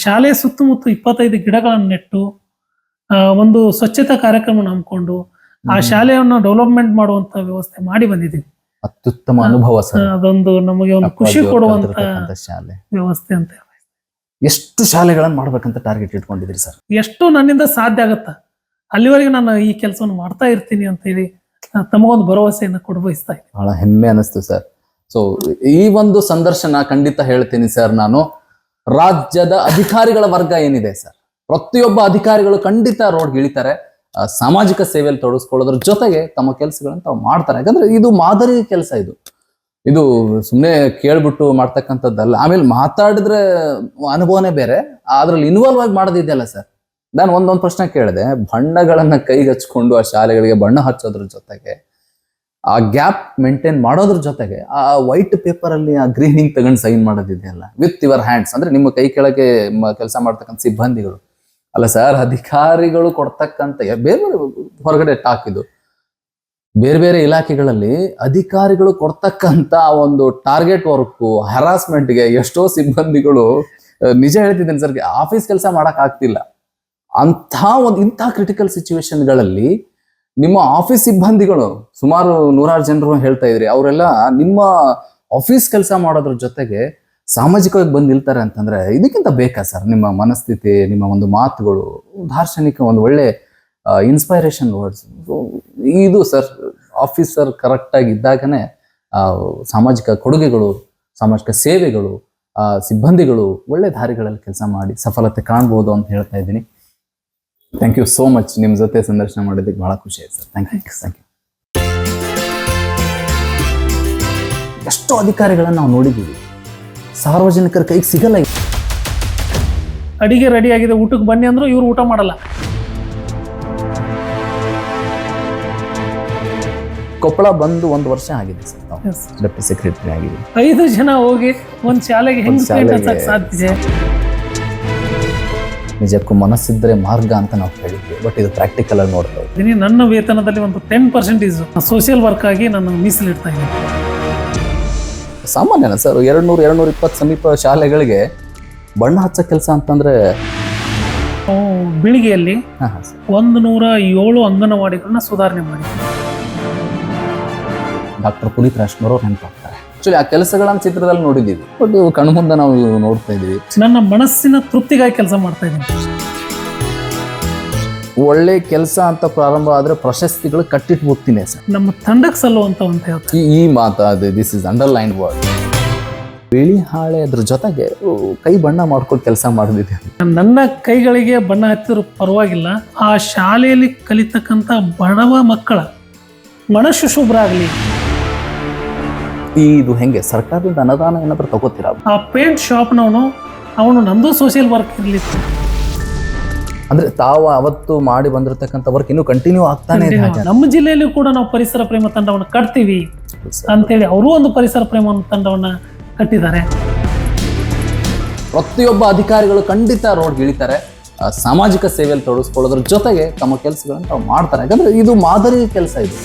ಶಾಲೆ ಸುತ್ತಮುತ್ತ ಇಪ್ಪತ್ತೈದು ಗಿಡಗಳನ್ನು ನೆಟ್ಟು ಒಂದು ಸ್ವಚ್ಛತಾ ಕಾರ್ಯಕ್ರಮ ಹಮ್ಮಿಕೊಂಡು ಆ ಶಾಲೆಯನ್ನು ಡೆವಲಪ್ಮೆಂಟ್ ಮಾಡುವಂತ ವ್ಯವಸ್ಥೆ ಮಾಡಿ ಬಂದಿದ್ದೀವಿ. ಅತ್ಯುತ್ತಮ ಅನುಭವ ಅದೊಂದು ನಮಗೆ ಒಂದು ಖುಷಿ ಕೊಡುವಂತ ಶಾಲೆ. ವ್ಯವಸ್ಥೆ ಅಂತ ಎಷ್ಟು ಶಾಲೆಗಳನ್ನು ಮಾಡ್ಬೇಕಂತ ಟಾರ್ಗೆಟ್ ಇಟ್ಕೊಂಡಿದ್ದೀರಿ ಸರ್ ಎಷ್ಟು ನನ್ನಿಂದ ಸಾಧ್ಯ ಆಗತ್ತ. ಅಲ್ಲಿವರೆಗೆ ನಾನು ಈ ಕೆಲಸವನ್ನು ಮಾಡ್ತಾ ಇರ್ತೀನಿ ಅಂತ ಹೇಳಿ ತಮಗೊಂದು ಭರವಸೆಯನ್ನು ಕೊಡ ಬಯಸ್ತಾ ಇದ್ದೀನಿ. ಬಹಳ ಹೆಮ್ಮೆ ಅನಿಸ್ತು ಸರ್ ಸೊ ಈ ಒಂದು ಸಂದರ್ಶನ ಖಂಡಿತ ಹೇಳ್ತೀನಿ ಸರ್ ನಾನು. ರಾಜ್ಯದ ಅಧಿಕಾರಿಗಳ ವರ್ಗ ಏನಿದೆ ಸರ್ ಪ್ರತಿಯೊಬ್ಬ ಅಧಿಕಾರಿಗಳು ಖಂಡಿತ ರೋಡ್ಗೆ ಇಳಿತಾರೆ. ಸಾಮಾಜಿಕ ಸೇವೆಯಲ್ಲಿ ತೊಡಗಿಸ್ಕೊಳ್ಳೋದ್ರ ಜೊತೆಗೆ ತಮ್ಮ ಕೆಲಸಗಳನ್ನು ತಾವು ಮಾಡ್ತಾರೆ. ಯಾಕಂದ್ರೆ ಇದು ಮಾದರಿ ಕೆಲಸ ಇದು. ಇದು ಸುಮ್ಮನೆ ಕೇಳ್ಬಿಟ್ಟು ಮಾಡ್ತಕ್ಕಂಥದ್ದಲ್ಲ. ಆಮೇಲೆ ಮಾತಾಡಿದ್ರೆ ಅನುಭವನೇ ಬೇರೆ ಅದ್ರಲ್ಲಿ ಇನ್ವಾಲ್ವ್ ಆಗಿ ಮಾಡೋದಿದೆಯಲ್ಲ ಸರ್? ನಾನು ಒಂದೊಂದು ಪ್ರಶ್ನೆ ಕೇಳಿದೆ, ಬಣ್ಣಗಳನ್ನ ಕೈಗೆ ಹಚ್ಕೊಂಡು ಆ ಶಾಲೆಗಳಿಗೆ ಬಣ್ಣ ಹಚ್ಚೋದ್ರ ಜೊತೆಗೆ, ಆ ಗ್ಯಾಪ್ ಮೇಂಟೈನ್ ಮಾಡೋದ್ರ ಜೊತೆಗೆ, ಆ ವೈಟ್ ಪೇಪರ್ ಅಲ್ಲಿ ಆ ಗ್ರೀನಿಂಗ್ ತಗೊಂಡು ಸೈನ್ ಮಾಡೋದಿದೆಯಲ್ಲ ವಿತ್ ಯುವರ್ ಹ್ಯಾಂಡ್ಸ್ ಅಂದ್ರೆ ನಿಮ್ಮ ಕೈ ಕೆಳಗೆ ಕೆಲಸ ಮಾಡ್ತಕ್ಕಂಥ ಸಿಬ್ಬಂದಿಗಳು. ಅಲ್ಲ ಸರ್, ಅಧಿಕಾರಿಗಳು ಕೊಡ್ತಕ್ಕಂಥ, ಬೇರೆ ಬೇರೆ ಹೊರಗಡೆ ಟಾಕ್ ಇದು. ಬೇರೆ ಬೇರೆ ಇಲಾಖೆಗಳಲ್ಲಿ ಅಧಿಕಾರಿಗಳು ಕೊಡ್ತಕ್ಕಂತ ಒಂದು ಟಾರ್ಗೆಟ್ ವರ್ಕ್, ಹರಾಸ್ಮೆಂಟ್ಗೆ ಎಷ್ಟೋ ಸಿಬ್ಬಂದಿಗಳು ನಿಜ ಹೇಳ್ತಿದ್ದೇನೆ ಸರ್, ಆಫೀಸ್ ಕೆಲಸ ಮಾಡಕ್ ಆಗ್ತಿಲ್ಲ. ಅಂಥ ಒಂದು, ಇಂಥ ಕ್ರಿಟಿಕಲ್ ಸಿಚುವೇಶನ್ಗಳಲ್ಲಿ ನಿಮ್ಮ ಆಫೀಸ್ ಸಿಬ್ಬಂದಿಗಳು, ಸುಮಾರು ನೂರಾರು ಜನರು ಹೇಳ್ತಾ ಇದ್ರಿ, ಅವರೆಲ್ಲ ನಿಮ್ಮ ಆಫೀಸ್ ಕೆಲಸ ಮಾಡೋದ್ರ ಜೊತೆಗೆ ಸಾಮಾಜಿಕವಾಗಿ ಬಂದು ನಿಲ್ತಾರೆ ಅಂತಂದ್ರೆ ಇದಕ್ಕಿಂತ ಬೇಕಾ ಸರ್? ನಿಮ್ಮ ಮನಸ್ಥಿತಿ, ನಿಮ್ಮ ಒಂದು ಮಾತುಗಳು, ದಾರ್ಶನಿಕ ಒಂದು ಒಳ್ಳೆ ಇನ್ಸ್ಪೈರೇಷನ್ ವರ್ಡ್ಸ್ ಇದು ಸರ್ ಆಫೀಸರ್ ಕರೆಕ್ಟಾಗಿ ಇದ್ದಾಗನೇ ಆ, ಸಾಮಾಜಿಕ ಕೊಡುಗೆಗಳು ಸಾಮಾಜಿಕ ಸೇವೆಗಳು ಆ, ಸಿಬ್ಬಂದಿಗಳು ಒಳ್ಳೆ ದಾರಿಗಳಲ್ಲಿ ಕೆಲಸ ಮಾಡಿ ಸಫಲತೆ ಕಾಣ್ಬೋದು ಅಂತ ಹೇಳ್ತಾ ಇದ್ದೀನಿ. ಥ್ಯಾಂಕ್ ಯು ಸೋ ಮಚ್ ನಿಮ್ಮ ಜೊತೆ ಸಂದರ್ಶನ ಮಾಡಿದ್ದಕ್ಕೆ ಬಹಳ ಖುಷಿ ಆಯ್ತು sir. Thank you thank you ಎಷ್ಟೋ ಅಧಿಕಾರಿಗಳನ್ನ ನಾವು ನೋಡಿದ್ದೀವಿ. ಸಾರ್ವಜನಿಕರ ಕೈಗೆ ಸಿಗಲ್ಲ. ಅಡಿಗೆ ರೆಡಿ ಆಗಿದೆ ಊಟಕ್ಕೆ ಬನ್ನಿ ಅಂದ್ರು ಇವ್ರು ಊಟ ಮಾಡಲ್ಲ. ಕೊಪ್ಪಳ ಬಂದು ಒಂದು ವರ್ಷ ಆಗಿದೆ ಸರ್ ನಾವು. ಡೆಪ್ಟಿ ಸೆಕ್ರೆಟರಿ ಆಗಿದೆ. ಐದು ಜನ ಹೋಗಿ ಒಂದು ಶಾಲೆಗೆ ಹೆಂಗ್ ಶಾಲೆಗೆ- ಸಾಧ್ಯ ನಿಜಕ್ಕೂ ಮನಸ್ಸಿದ್ರೆ ಮಾರ್ಗ ಅಂತ ನಾವು ಹೇಳಿದ್ವಿ ಬಟ್ ಇದು ಪ್ರಾಕ್ಟಿಕಲ್ ಆಗಿ ನೋಡ್ತಾ ಇದ್ದೀವಿ ಇದೀನಿ ನನ್ನ ವೇತನದಲ್ಲಿ ಒಂದು ಟೆನ್ ಪರ್ಸೆಂಟೇಜ್ ಸೋಷಿಯಲ್ ವರ್ಕ್ ಆಗಿ ನಾನು ಮೀಸಲಿಡ್ತಾ ಇದ್ದೀನಿ ಸಾಮಾನ್ಯನ ಸರ್ ಎರಡು ನೂರು ಎರಡು ನೂರ ಇಪ್ಪತ್ತು ಸಮೀಪ ಶಾಲೆಗಳಿಗೆ ಬಣ್ಣ ಹಚ್ಚೋ ಕೆಲಸ ಅಂತಂದ್ರೆ ನಾವು ಬಿಳಿಗೆಯಲ್ಲಿ ಹಾಂ ಹಾಂ ಸರ್ ಒಂದು ನೂರ ಏಳು ಅಂಗನವಾಡಿಗಳನ್ನ ಸುಧಾರಣೆ ಮಾಡಿ. ಡಾಕ್ಟರ್ ಪುನೀತ್ ರಾಜ್ಕುಮಾರ್ ಅವ್ರು ನೆನಪಾಗ್ತಾರೆ. ಆಕ್ಚುಲಿ ಆ ಕೆಲಸಗಳನ್ನ ಚಿತ್ರದಲ್ಲಿ ನೋಡಿದ್ದೀವಿ. ಬಟ್ ಕಣ್ಮುಂದೆ ನಾವು ನೋಡ್ತಾ ಇದೀವಿ ನನ್ನ ಮನಸ್ಸಿನ ತೃಪ್ತಿಗಾಗಿ ಕೆಲಸ ಮಾಡ್ತಾ ಇದ್ದೀನಿ. ಒಳ್ಳೆ ಕೆಲಸ ಅಂತ ಪ್ರಾರಂಭ ಆದ್ರೆ ಪ್ರಶಸ್ತಿಗಳು ಕಟ್ಟಿಟ್ಟು ಹೋಗ್ತೀನಿ ಸರ್. ನಮ್ಮ ತಂಡಕ್ಕೆ ಸಲ್ಲುವಂತ ಅಂತ ಹೇಳ್ತಾರೆ. ಈ ಮಾತು ಅದು ದಿಸ್ ಇಸ್ ಅಂಡರ್ಲೈನ್ ವರ್ಡ್ ಬಿಳಿ ಹಾಳೆ ಅದ್ರ ಜೊತೆಗೆ ಕೈ ಬಣ್ಣ ಮಾಡ್ಕೊಂಡು ಕೆಲಸ ಮಾಡಿದ್ದೆ ನನ್ನ ಕೈಗಳಿಗೆ ಬಣ್ಣ ಹತ್ತಿದ್ರು ಪರವಾಗಿಲ್ಲ. ಆ ಶಾಲೆಯಲ್ಲಿ ಕಲಿತಕ್ಕಂಥ ಬಡವ ಮಕ್ಕಳ ಮನಸ್ಸು ಶುಭ್ರ ಆಗಲಿ. ಇದು ಹೆಂಗೆ? ಸರ್ಕಾರದಿಂದ ಅನುದಾನ ಏನಾದರೂ ತಗೋತೀರಾ? ಆ ಪೇಂಟ್ ಶಾಪ್ನವನು ಅವನು ನಮ್ಮದು ಸೋಷಿಯಲ್ ವರ್ಕ್ ಇರಲಿ. ಅಂದ್ರೆ ತಾವು ಅವತ್ತು ಮಾಡಿ ಬಂದಿರತಕ್ಕಂಥ ವರ್ಕ್ ಇನ್ನೂ ಕಂಟಿನ್ಯೂ ಆಗ್ತಾನೆ ಇದೆ ಹಾಗೆ. ನಮ್ಮ ಜಿಲ್ಲೆಯಲ್ಲಿ ಕೂಡ ನಾವು ಪರಿಸರ ಪ್ರೇಮ ತಂಡವನ್ನು ಕಟ್ತೀವಿ. ಅಂತೇಳಿ ಅವರು ಒಂದು ಪರಿಸರ ಪ್ರೇಮ ತಂಡವನ್ನ ಕಟ್ಟಿದ್ದಾರೆ. ಪ್ರತಿಯೊಬ್ಬ ಅಧಿಕಾರಿಗಳು ಖಂಡಿತ ರೋಡ್ಗೆ ಇಳಿತಾರೆ. ಆ, ಸಾಮಾಜಿಕ ಸೇವೆಯಲ್ಲಿ ತೊಡಗಿಸ್ಕೊಳ್ಳೋದ್ರ ಜೊತೆಗೆ ತಮ್ಮ ಕೆಲಸಗಳನ್ನು ತಾವು ಮಾಡ್ತಾರೆ. ಯಾಕಂದ್ರೆ ಇದು ಮಾದರಿ ಕೆಲಸ ಇದು.